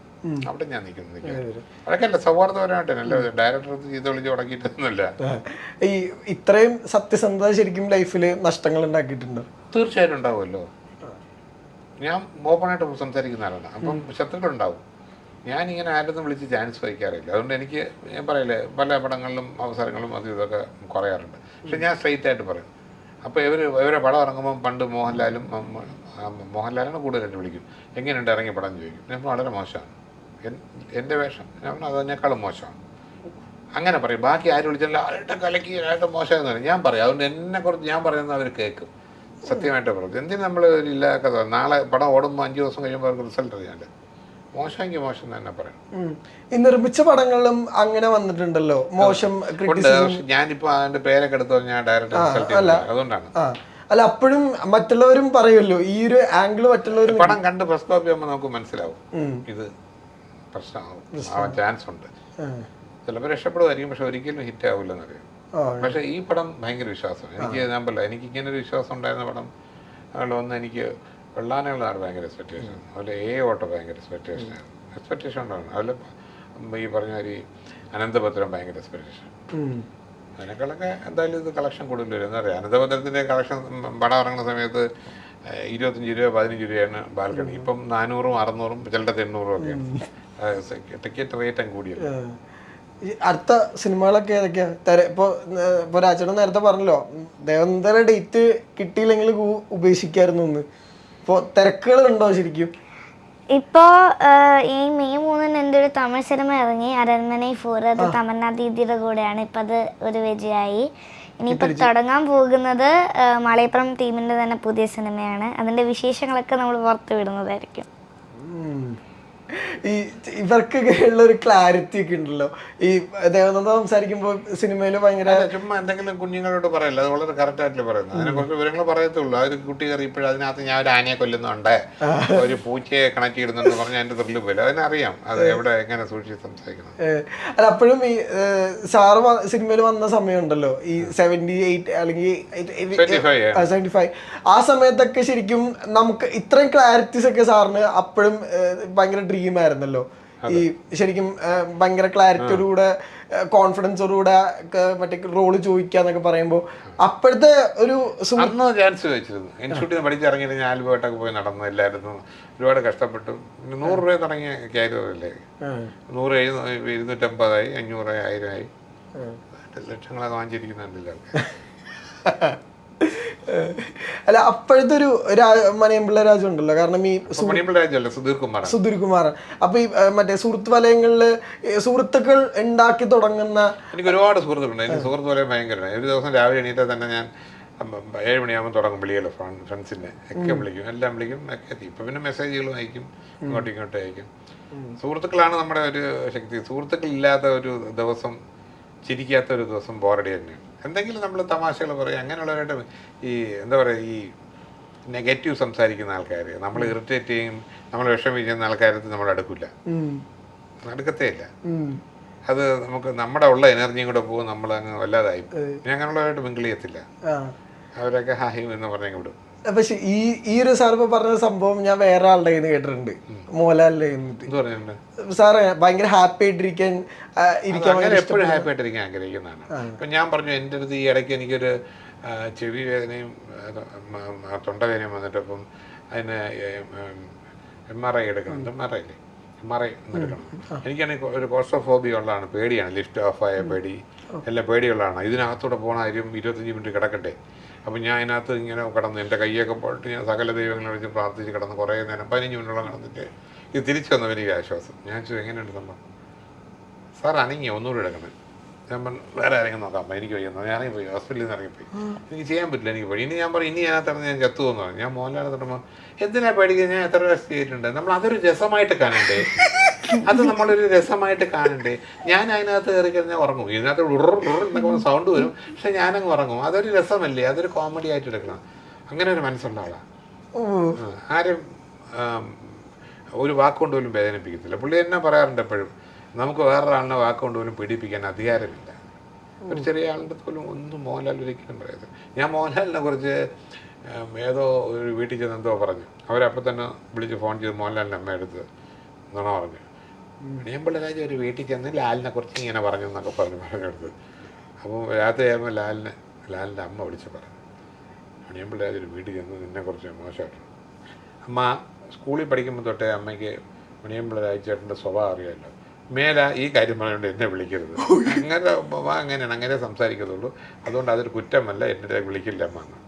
അവിടെ ഞാൻ നിൽക്കുന്നു നിൽക്കുന്നത് അതൊക്കെ അല്ല സൗഹാർദ്ദപരമായിട്ട് അല്ല ഡയറക്ടർ ചെയ്ത് വിളിച്ച് തുടങ്ങിയിട്ടൊന്നുമില്ല ഈ ഇത്രയും സത്യസന്ധത ശരിക്കും ലൈഫിൽ നഷ്ടങ്ങൾ ഉണ്ടാക്കിയിട്ടുണ്ടോ. തീർച്ചയായിട്ടും ഉണ്ടാവുമല്ലോ. ഞാൻ ഓപ്പണായിട്ട് സംസാരിക്കുന്ന ആളാണ് അപ്പം ശത്രുക്കളുണ്ടാവും. ഇങ്ങനെ ആരൊന്നും വിളിച്ച് ചാൻസ് വഹിക്കാറില്ല. അതുകൊണ്ട് എനിക്ക് ഞാൻ പറയില്ലേ പല പടങ്ങളിലും അവസരങ്ങളും അതും ഇതൊക്കെ കുറയാറുണ്ട്. പക്ഷെ ഞാൻ സ്ട്രെയിറ്റ് ആയിട്ട് പറയും. അപ്പോൾ ഇവർ ഇവരെ പടം ഇറങ്ങുമ്പോൾ പണ്ട് മോഹൻലാലും മോഹൻലാലാണ് കൂടുതലായിട്ട് വിളിക്കും. എങ്ങനെയുണ്ട് ഇറങ്ങിയ പടം ചോദിക്കും. ഞാൻ വളരെ മോശമാണ്. എന്റെ വേഷം. ഞാൻ അതിനേക്കാളും മോശമാണ്. അങ്ങനെ പറയും. ബാക്കി ആര് വിളിച്ചാലും ആരുടെ കലക്കി ആരുടെ മോശമെന്ന് പറയും. ഞാൻ പറയും. അതുകൊണ്ട് എന്നെ കുറിച്ച് ഞാൻ പറയുന്നത് അവർ കേൾക്കും. സത്യമായിട്ട് പറയും എന്തിനും നമ്മൾ ഇല്ലാത്ത നാളെ പടം ഓടുമ്പോൾ അഞ്ച് ദിവസം കഴിയുമ്പോൾ അവർക്ക് റിസൾട്ട് അറിയാണ്ട്. മോശമെങ്കിൽ മോശം എന്ന് തന്നെ പറയണം. ഈ നിർമ്മിച്ച പടങ്ങളിലും അങ്ങനെ വന്നിട്ടുണ്ടല്ലോ. മോശം ഞാനിപ്പോ അതിന്റെ പേരൊക്കെ എടുത്തു ഞാൻ ഡയറക്ടർ അതുകൊണ്ടാണ്. അല്ല അപ്പോഴും മറ്റുള്ളവരും പറയുമല്ലോ. ഈ ഒരു ആംഗിൾ മറ്റുള്ളവരും പടം കണ്ട് ഫസ്റ്റ് കോപ്പി ആകുമ്പോൾ നമുക്ക് മനസ്സിലാവും. ഇത് പ്രശ്നമാവും ആവാൻ ചാൻസ് ഉണ്ട്. ചിലപ്പോൾ രക്ഷപ്പെടുമായിരിക്കും പക്ഷെ ഒരിക്കലും ഹിറ്റ് ആവില്ലെന്നറിയാം. ആ. പക്ഷെ ഈ പടം ഭയങ്കര വിശ്വാസം. എനിക്ക് ഞാൻ പറയില്ല എനിക്ക് ഇങ്ങനെ ഒരു വിശ്വാസം ഉണ്ടായിരുന്ന പടം ഒന്ന് എനിക്ക് വെള്ളാനുള്ളതാണ് ഭയങ്കര എക്സ്പെക്ടേഷൻ അതുപോലെ എ ഓട്ടോ ഭയങ്കര എക്സ്പെക്ടേഷൻ എക്സ്പെക്ടേഷൻ ഉണ്ടാണ് അതിൽ ഈ പറഞ്ഞ ഒരു അനന്തപത്രം ഭയങ്കര എക്സ്പെക്ടേഷൻ ഉം. അതിനേക്കാളൊക്കെ എന്തായാലും ഇത് കളക്ഷൻ കൂടുതൽ വരും. എന്താ പറയുക അനന്തപത്രത്തിന്റെ കളക്ഷൻ പടം ഇറങ്ങുന്ന സമയത്ത് ഇരുപത്തഞ്ച് രൂപ പതിനഞ്ച് രൂപയാണ് ബാൽക്കണി. ഇപ്പം നാനൂറും അറുന്നൂറും ചിലടത്ത് എണ്ണൂറും ഒക്കെയാണ് ടിക്കറ്റ് റേറ്റും ആ. ഈ അടുത്ത സിനിമകളൊക്കെ ഏതൊക്കെയാ? തെര ഇപ്പൊ ഇപ്പൊ രാജേട്ടൻ നേരത്തെ പറഞ്ഞല്ലോ ദേവന്തര ഡേറ്റ് കിട്ടിയില്ലെങ്കിൽ ഉപേക്ഷിക്കായിരുന്നു എന്ന് ഇപ്പൊ തിരക്കുകൾ ഉണ്ടോ ശരിക്കും? ഇപ്പോ ഈ മെയ് മൂന്നിന് എന്റെ ഒരു തമിഴ് സിനിമ ഇറങ്ങി അരന്മനൈ ഫോർ അത് തമന്ന ദീദിയുടെ കൂടെയാണ്. ഇപ്പം അത് ഒരു വിജയമായി ഇനിയിപ്പോൾ തുടങ്ങാൻ പോകുന്നത് മലയപ്പുറം ടീമിന്റെ തന്നെ പുതിയ സിനിമയാണ്. അതിന്റെ വിശേഷങ്ങളൊക്കെ നമ്മൾ പുറത്തു വിടുന്നതായിരിക്കും. ഈ ഇവർക്ക് ഉള്ള ഒരു ക്ലാരിറ്റി ഒക്കെ ഉണ്ടല്ലോ. ഈ ദേവനന്ദ സംസാരിക്കുമ്പോ സിനിമയിൽ ഭയങ്കര ചുമ്മാ എന്തെങ്കിലും കുഞ്ഞുങ്ങളോട് പറയല്ല? അത് വളരെ കറക്റ്റ് ആയിട്ടില്ല പറയുന്നത്. അതിനെ കുറച്ച് വിവരങ്ങൾ പറയത്തുള്ളൂ. ആ ഒരു കുട്ടി കയറി ഇപ്പോഴും അതിനകത്ത് ഞാൻ ഒരു ആനയെ കൊല്ലുന്നുണ്ട്. ഒരു പൂച്ചയെ കണക്ട് ചെയ്യുന്നുണ്ട് പറഞ്ഞാൽ അതിന്റെ ത്രില്ല് പോയില്ല അതിനറിയാം അത് എവിടെ എങ്ങനെ സൂക്ഷിച്ച് സംസാരിക്കണം അല്ല അപ്പോഴും ഈ സാറ് സിനിമയിൽ വന്ന സമയമുണ്ടല്ലോ? ഈ സെവന്റി എയ്റ്റ് അല്ലെങ്കിൽ 75, ഫൈവ് ആ സമയത്തൊക്കെ ശരിക്കും നമുക്ക് ഇത്രയും ക്ലാരിറ്റീസ് ഒക്കെ സാറിന് അപ്പോഴും ഭയങ്കര ഡ്രീം ആയിരുന്നല്ലോ ഈ ശരിക്കും ഭയങ്കര ക്ലാരിറ്റിയോടുകൂടെ കോൺഫിഡൻസോടുകൂടെ മറ്റേ റോൾ ചോദിക്കാന്നൊക്കെ പറയുമ്പോൾ അപ്പോഴത്തെ ഒരു അന്ന് ചാൻസ് വെച്ചിരുന്നു ഇൻസ്റ്റിറ്റ്യൂട്ടിൽ നിന്ന് പഠിച്ചിറങ്ങിയിട്ട് ഞാൻ ആൽബമായിട്ടൊക്കെ പോയി നടന്നു എല്ലായിരുന്നു ഒരുപാട് കഷ്ടപ്പെട്ടു. പിന്നെ നൂറ് രൂപ തുടങ്ങിയ കയറിയതല്ലേ നൂറ് ഇരുന്നൂറ്റമ്പതായി അഞ്ഞൂറ് ആയിരമായി ലക്ഷങ്ങളൊക്കെ വാങ്ങിച്ചിരിക്കുന്നുണ്ടല്ലോ. അല്ല അപ്പോഴത്തെ ഒരു മനയമ്പിള്ള രാജു ഉണ്ടല്ലോ കാരണം ഈ സുധീർ കുമാർ. അപ്പൊ ഈ മറ്റേ സുഹൃത്ത് വലയങ്ങളിൽ സുഹൃത്തുക്കൾ ഉണ്ടാക്കി തുടങ്ങുന്ന എനിക്ക് ഒരുപാട് സുഹൃത്തുക്കളുണ്ട് എനിക്ക് സുഹൃത്ത് വലയം ഭയങ്കരമാണ്. ഒരു ദിവസം രാവിലെ എണീറ്റാൽ തന്നെ ഞാൻ ഏഴ് മണിയാകുമ്പോൾ തുടങ്ങും വിളിയല്ലോ ഫ്രണ്ട്സിനെ. ഒക്കെ വിളിക്കും. എല്ലാം വിളിക്കും. ഒക്കെ എത്തി ഇപ്പം പിന്നെ മെസ്സേജുകളും അയക്കും. ഇങ്ങോട്ടും ഇങ്ങോട്ടും അയക്കും. സുഹൃത്തുക്കളാണ് നമ്മുടെ ഒരു ശക്തി. സുഹൃത്തുക്കൾ ഇല്ലാത്ത ഒരു ദിവസം ചിരിക്കാത്ത ഒരു ദിവസം ബോറടി തന്നെയാണ് എന്തെങ്കിലും നമ്മൾ തമാശകൾ പറയും അങ്ങനെയുള്ളവരായിട്ട് ഈ എന്താ പറയുക ഈ നെഗറ്റീവ് സംസാരിക്കുന്ന ആൾക്കാർ നമ്മൾ ഇറിറ്റേറ്റ് ചെയ്യും നമ്മൾ വിഷമിക്കുന്ന ആൾക്കാരത്ത് നമ്മൾ അടുക്കില്ല. നടക്കത്തേ അടുക്കത്തേ ഇല്ല. അത് നമുക്ക് നമ്മുടെ ഉള്ള എനർജിയും കൂടെ പോകും നമ്മൾ അങ്ങ് വല്ലാതായി പിന്നെ അങ്ങനെയുള്ളവരായിട്ട് മിങ്കിൾ ചെയ്യത്തില്ല. അവരൊക്കെ ഹാഹിം എന്ന് പറഞ്ഞങ്ങ് വിടും. പക്ഷെ ഈ ഈ ഒരു സാർ ഇപ്പൊ പറഞ്ഞ സംഭവം ഞാൻ വേറെ ആളുടെ കയ്യിൽ നിന്ന് കേട്ടിട്ടുണ്ട് മോഹൻലാലിന്റെ കയ്യിൽ സാറ് ഭയങ്കര ഹാപ്പി ആയിട്ടിരിക്കാൻ ഇരിക്കാൻ എപ്പോഴും ഹാപ്പി ആയിട്ടിരിക്കാൻ ആഗ്രഹിക്കുന്നതാണ്. ഇപ്പൊ ഞാൻ പറഞ്ഞു എന്റെ അടുത്ത് ഈ ഇടയ്ക്ക് എനിക്കൊരു ചെവി വേദനയും തൊണ്ടവേദനയും വന്നിട്ട് അപ്പം അതിന് എം ആർ ഐ എടുക്കണം. എം ആർ ഐ അല്ലേ എം ആർ ഐ എടുക്കണം. എനിക്കാണെങ്കിൽ ഒരു കോസ്റ്റോഫോബിയ ഉള്ളതാണ് പേടിയാണ്. ലിഫ്റ്റ് ഓഫ് ആയ പേടി എല്ലാം പേടിയുള്ളതാണ്. ഇതിനകത്തൂടെ പോകണ കാര്യം ഇരുപത്തഞ്ച് മിനിറ്റ് കിടക്കട്ടെ. അപ്പം ഞാൻ അതിനകത്ത് ഇങ്ങനെ കിടന്ന് എന്റെ കൈയൊക്കെ പോയിട്ട് ഞാൻ സകല ദൈവങ്ങളെ വെച്ച് പ്രാർത്ഥിച്ച് കിടന്ന് കുറേ നേരം പതിനഞ്ച് മിനിറ്റോളം കിടന്നിട്ട് ഇത് തിരിച്ചു വന്നപ്പോൾ എനിക്ക് ആശ്വാസം. ഞാൻ ചോദിച്ചു എങ്ങനെയുണ്ട് സംഭവം? സാർ അനങ്ങി ഒന്നുകൂടി എടുക്കണേ ഞാൻ പറഞ്ഞു വേറെ ആരെങ്കിലും നോക്കാം. അപ്പം എനിക്ക് വയ്യുന്നു ഞാൻ ഇറങ്ങിപ്പോയി ഹോസ്പിറ്റലിൽ നിന്ന് ഇറങ്ങിപ്പോയി. എനിക്ക് ചെയ്യാൻ പറ്റില്ല എനിക്ക് പോയി ഇനി ഞാൻ പറഞ്ഞു ഇനി ഞാൻ ഇറങ്ങി ഞാൻ ചത്തു എന്ന് പറഞ്ഞു ഞാൻ മോഹൻലാൽ തൊട്ടുമ്പോൾ എന്തിനാ പേടിക്കുന്നത്? ഞാൻ എത്ര പ്രാവശ്യം ചെയ്തിട്ടുണ്ട്? നമ്മൾ അതൊരു രസമായിട്ട് കാണണ്ടേ? അത് നമ്മളൊരു രസമായിട്ട് കാണണ്ടേ? ഞാൻ അതിനകത്ത് കയറി കഴിഞ്ഞാൽ ഉറങ്ങും. ഇതിനകത്ത് ഉറ ഉറ എന്നൊക്കെ സൗണ്ട് വരും. പക്ഷെ ഞാനങ്ങ് ഉറങ്ങും. അതൊരു രസമല്ലേ? അതൊരു കോമഡി ആയിട്ട് എടുക്കണം. അങ്ങനെ ഒരു ആ, ആരും ഒരു വാക്കുകൊണ്ട് പോലും വേദനിപ്പിക്കത്തില്ല. പുള്ളി എന്നെ പറയാറുണ്ട് എപ്പോഴും? നമുക്ക് വേറൊരാളിനെ വാക്കുകൊണ്ട് പോലും പീഡിപ്പിക്കാൻ അധികാരമില്ല. ഒരു ചെറിയ ആളുടെ പോലും ഒന്നും മോഹൻലാൽ ഒരിക്കലും പറയരുത് ഞാൻ മോഹൻലാലിനെ കുറിച്ച് ഏതോ ഒരു വീട്ടിൽ ചെന്ന് എന്തോ പറഞ്ഞു. അവരപ്പോൾ തന്നെ വിളിച്ച് ഫോൺ ചെയ്ത് മോഹൻലാലിന്റെ അമ്മ എടുത്ത് നുണ പറഞ്ഞു. മണിയമ്പിള്ള രാജ ഒരു വീട്ടിൽ ചെന്ന് ലാലിനെ കുറിച്ച് ഇങ്ങനെ പറഞ്ഞു എന്നൊക്കെ പറഞ്ഞു പറഞ്ഞെടുത്ത് അപ്പോൾ രാത്രി ആകുമ്പോൾ ലാലിനെ ലാലിന്റെ അമ്മ വിളിച്ച് പറഞ്ഞു മണിയമ്പിള്ള രാജ ഒരു വീട്ടിൽ ചെന്ന് നിന്നെക്കുറിച്ച് മോശമായിട്ട് അമ്മ സ്കൂളിൽ പഠിക്കുമ്പോൾ തൊട്ടേ അമ്മയ്ക്ക് മണിയമ്പിള്ള രാജേട്ടന്റെ സ്വഭാവം അറിയാമല്ലോ മേല ഈ കാര്യം പറഞ്ഞുകൊണ്ട് എന്നെ വിളിക്കരുത്. അങ്ങനെ അങ്ങനെയാണ് അങ്ങനെ സംസാരിക്കത്തുള്ളൂ. അതുകൊണ്ട് അതൊരു കുറ്റമല്ല എന്നെ വിളിക്കില്ല അമ്മ എന്ന്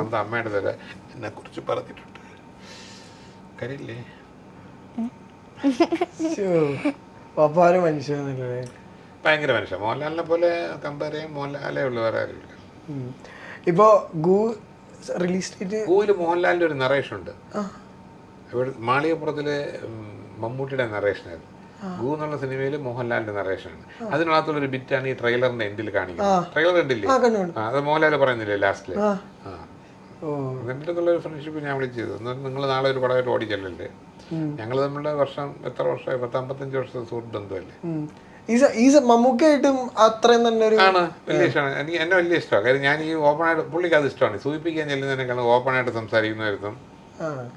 അന്ന് അമ്മയുടെ തല എന്നെ കുറിച്ച് പറഞ്ഞിട്ടുണ്ട്. കരയില്ലേ ശ്ശോ. പപ്പാര് മനുഷ്യനല്ലേ ഭയങ്കര മനുഷ്യൻ മോഹൻലാലിനെ പോലെ കമ്പയർ ചെയ്യാൻ മോഹൻലാലേ ഉള്ളു വേറെ ആരുമില്ല. ഇപ്പോ ഗൂ റിലീസ് ഡേറ്റ് പൂവിൽ മോഹൻലാലിന്റെ ഒരു നറേഷൻ ഉണ്ട്. ഇവിടെ മാളികപ്പുറത്തിലെ മമ്മൂട്ടിയുടെ നറേഷനായിരുന്നു ഗൂ എന്നുള്ള സിനിമയിൽ മോഹൻലാലിന്റെ നറേഷനാണ് അതിനകത്തുള്ള ഒരു ബിറ്റാണ് ഈ ട്രെയിലറിന്റെ എൻഡിൽ കാണിക്കുന്നത്. ട്രെയിലർ കണ്ടില്ലേ? അത് മോഹൻലാൽ പറയുന്നില്ലേ ലാസ്റ്റിൽ ആ. അടുത്തുള്ള ഒരു ഫ്രണ്ട്ഷിപ്പ് ഞാൻ വിളിച്ചത് നിങ്ങൾ നാളെ ഒരു പടമായിട്ട് ഓടിച്ചല്ലേ ഞങ്ങൾ തമ്മിലുള്ള വർഷം എത്ര വർഷമായി? പത്ത് അമ്പത്തഞ്ച് വർഷം സുഹൃത്ത് ബന്ധമല്ലേ? മമ്മൂക്കായിട്ടും അത്രയും തന്നെ ഒരു ആണ്. വലിയ ഇഷ്ടമാണ്. എനിക്ക് എന്നെ വലിയ ഇഷ്ടമാണ്. കാര്യം ഞാൻ ഈ ഓപ്പൺ ആയിട്ട് പുള്ളിക്ക് അത് ഇഷ്ടമാണ്. സൂചിപ്പിക്കാൻ ചെല്ലുന്നതിനേക്കാളും ഓപ്പൺ ആയിട്ട് ആ.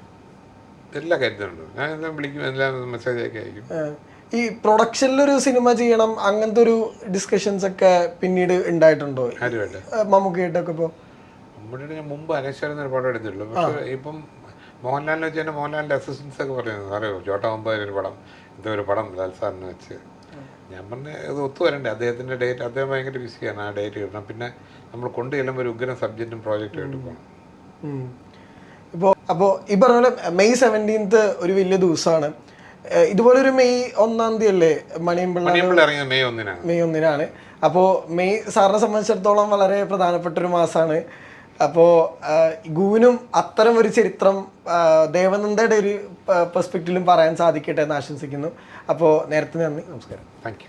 എല്ലാ കാര്യത്തിനുണ്ട് ഞാൻ എന്തെങ്കിലും വിളിക്കും. എല്ലാം മെസ്സേജ് ഒക്കെ അയക്കും. ഈ പ്രൊഡക്ഷനിൽ ഒരു സിനിമ ചെയ്യണം. അങ്ങനത്തെ ഒരു ഡിസ്കഷൻസ് ഒക്കെ പിന്നീട് ഉണ്ടായിട്ടുണ്ടോ? മമ്മൂക്കായിട്ടൊക്കെ ഇപ്പോ? മമ്മൂട്ടിയുടെ ഞാൻ മുമ്പ് അനശ്വരം എന്നൊരു പടം എടുത്തിട്ടുള്ളൂ. പക്ഷേ ഇപ്പം മോഹൻലാലിനെ വെച്ച് തന്നെ മോഹൻലാലിന്റെ അസിസ്റ്റൻസ് ഒക്കെ പറയുന്നത്. സാറേ ചോട്ടാ മുമ്പ് ഒരു പടം. ഇത് ഒരു പടം ലാൽ സാറിനെ വെച്ച്. ഞാൻ പറഞ്ഞ ഇത് ഒത്തു വരണ്ടേ? അദ്ദേഹത്തിന്റെ ഡേറ്റ് അദ്ദേഹം ഭയങ്കര ബിസിയാണ് ആ ഡേറ്റ് കിട്ടണം പിന്നെ നമ്മൾ കൊണ്ടു ചെല്ലുമ്പോൾ ഒരു ഉഗ്രൻ സബ്ജക്റ്റും പ്രോജക്റ്റും ആയിട്ട് പോകണം അപ്പോൾ ഈ പറഞ്ഞ പോലെ മെയ് സെവന്റീൻത്ത് ഒരു വലിയ ദിവസമാണ് ഇതുപോലെ ഒരു മെയ് ഒന്നാം തീയതി അല്ലേ മണിയമ്പിള്ള മെയ് ഒന്നിനാണ്. മെയ് ഒന്നിനാണ്. അപ്പോൾ മെയ് സാറിനെ സംബന്ധിച്ചിടത്തോളം വളരെ പ്രധാനപ്പെട്ട ഒരു മാസമാണ് അപ്പോൾ ഗുവിനും അത്തരം ഒരു ചരിത്രം ദേവനന്ദയുടെ ഒരു പെർസ്പെക്റ്റിലും പറയാൻ സാധിക്കട്ടെ എന്ന് ആശംസിക്കുന്നു. അപ്പോൾ നേരത്തെ നന്ദി. നമസ്കാരം. താങ്ക്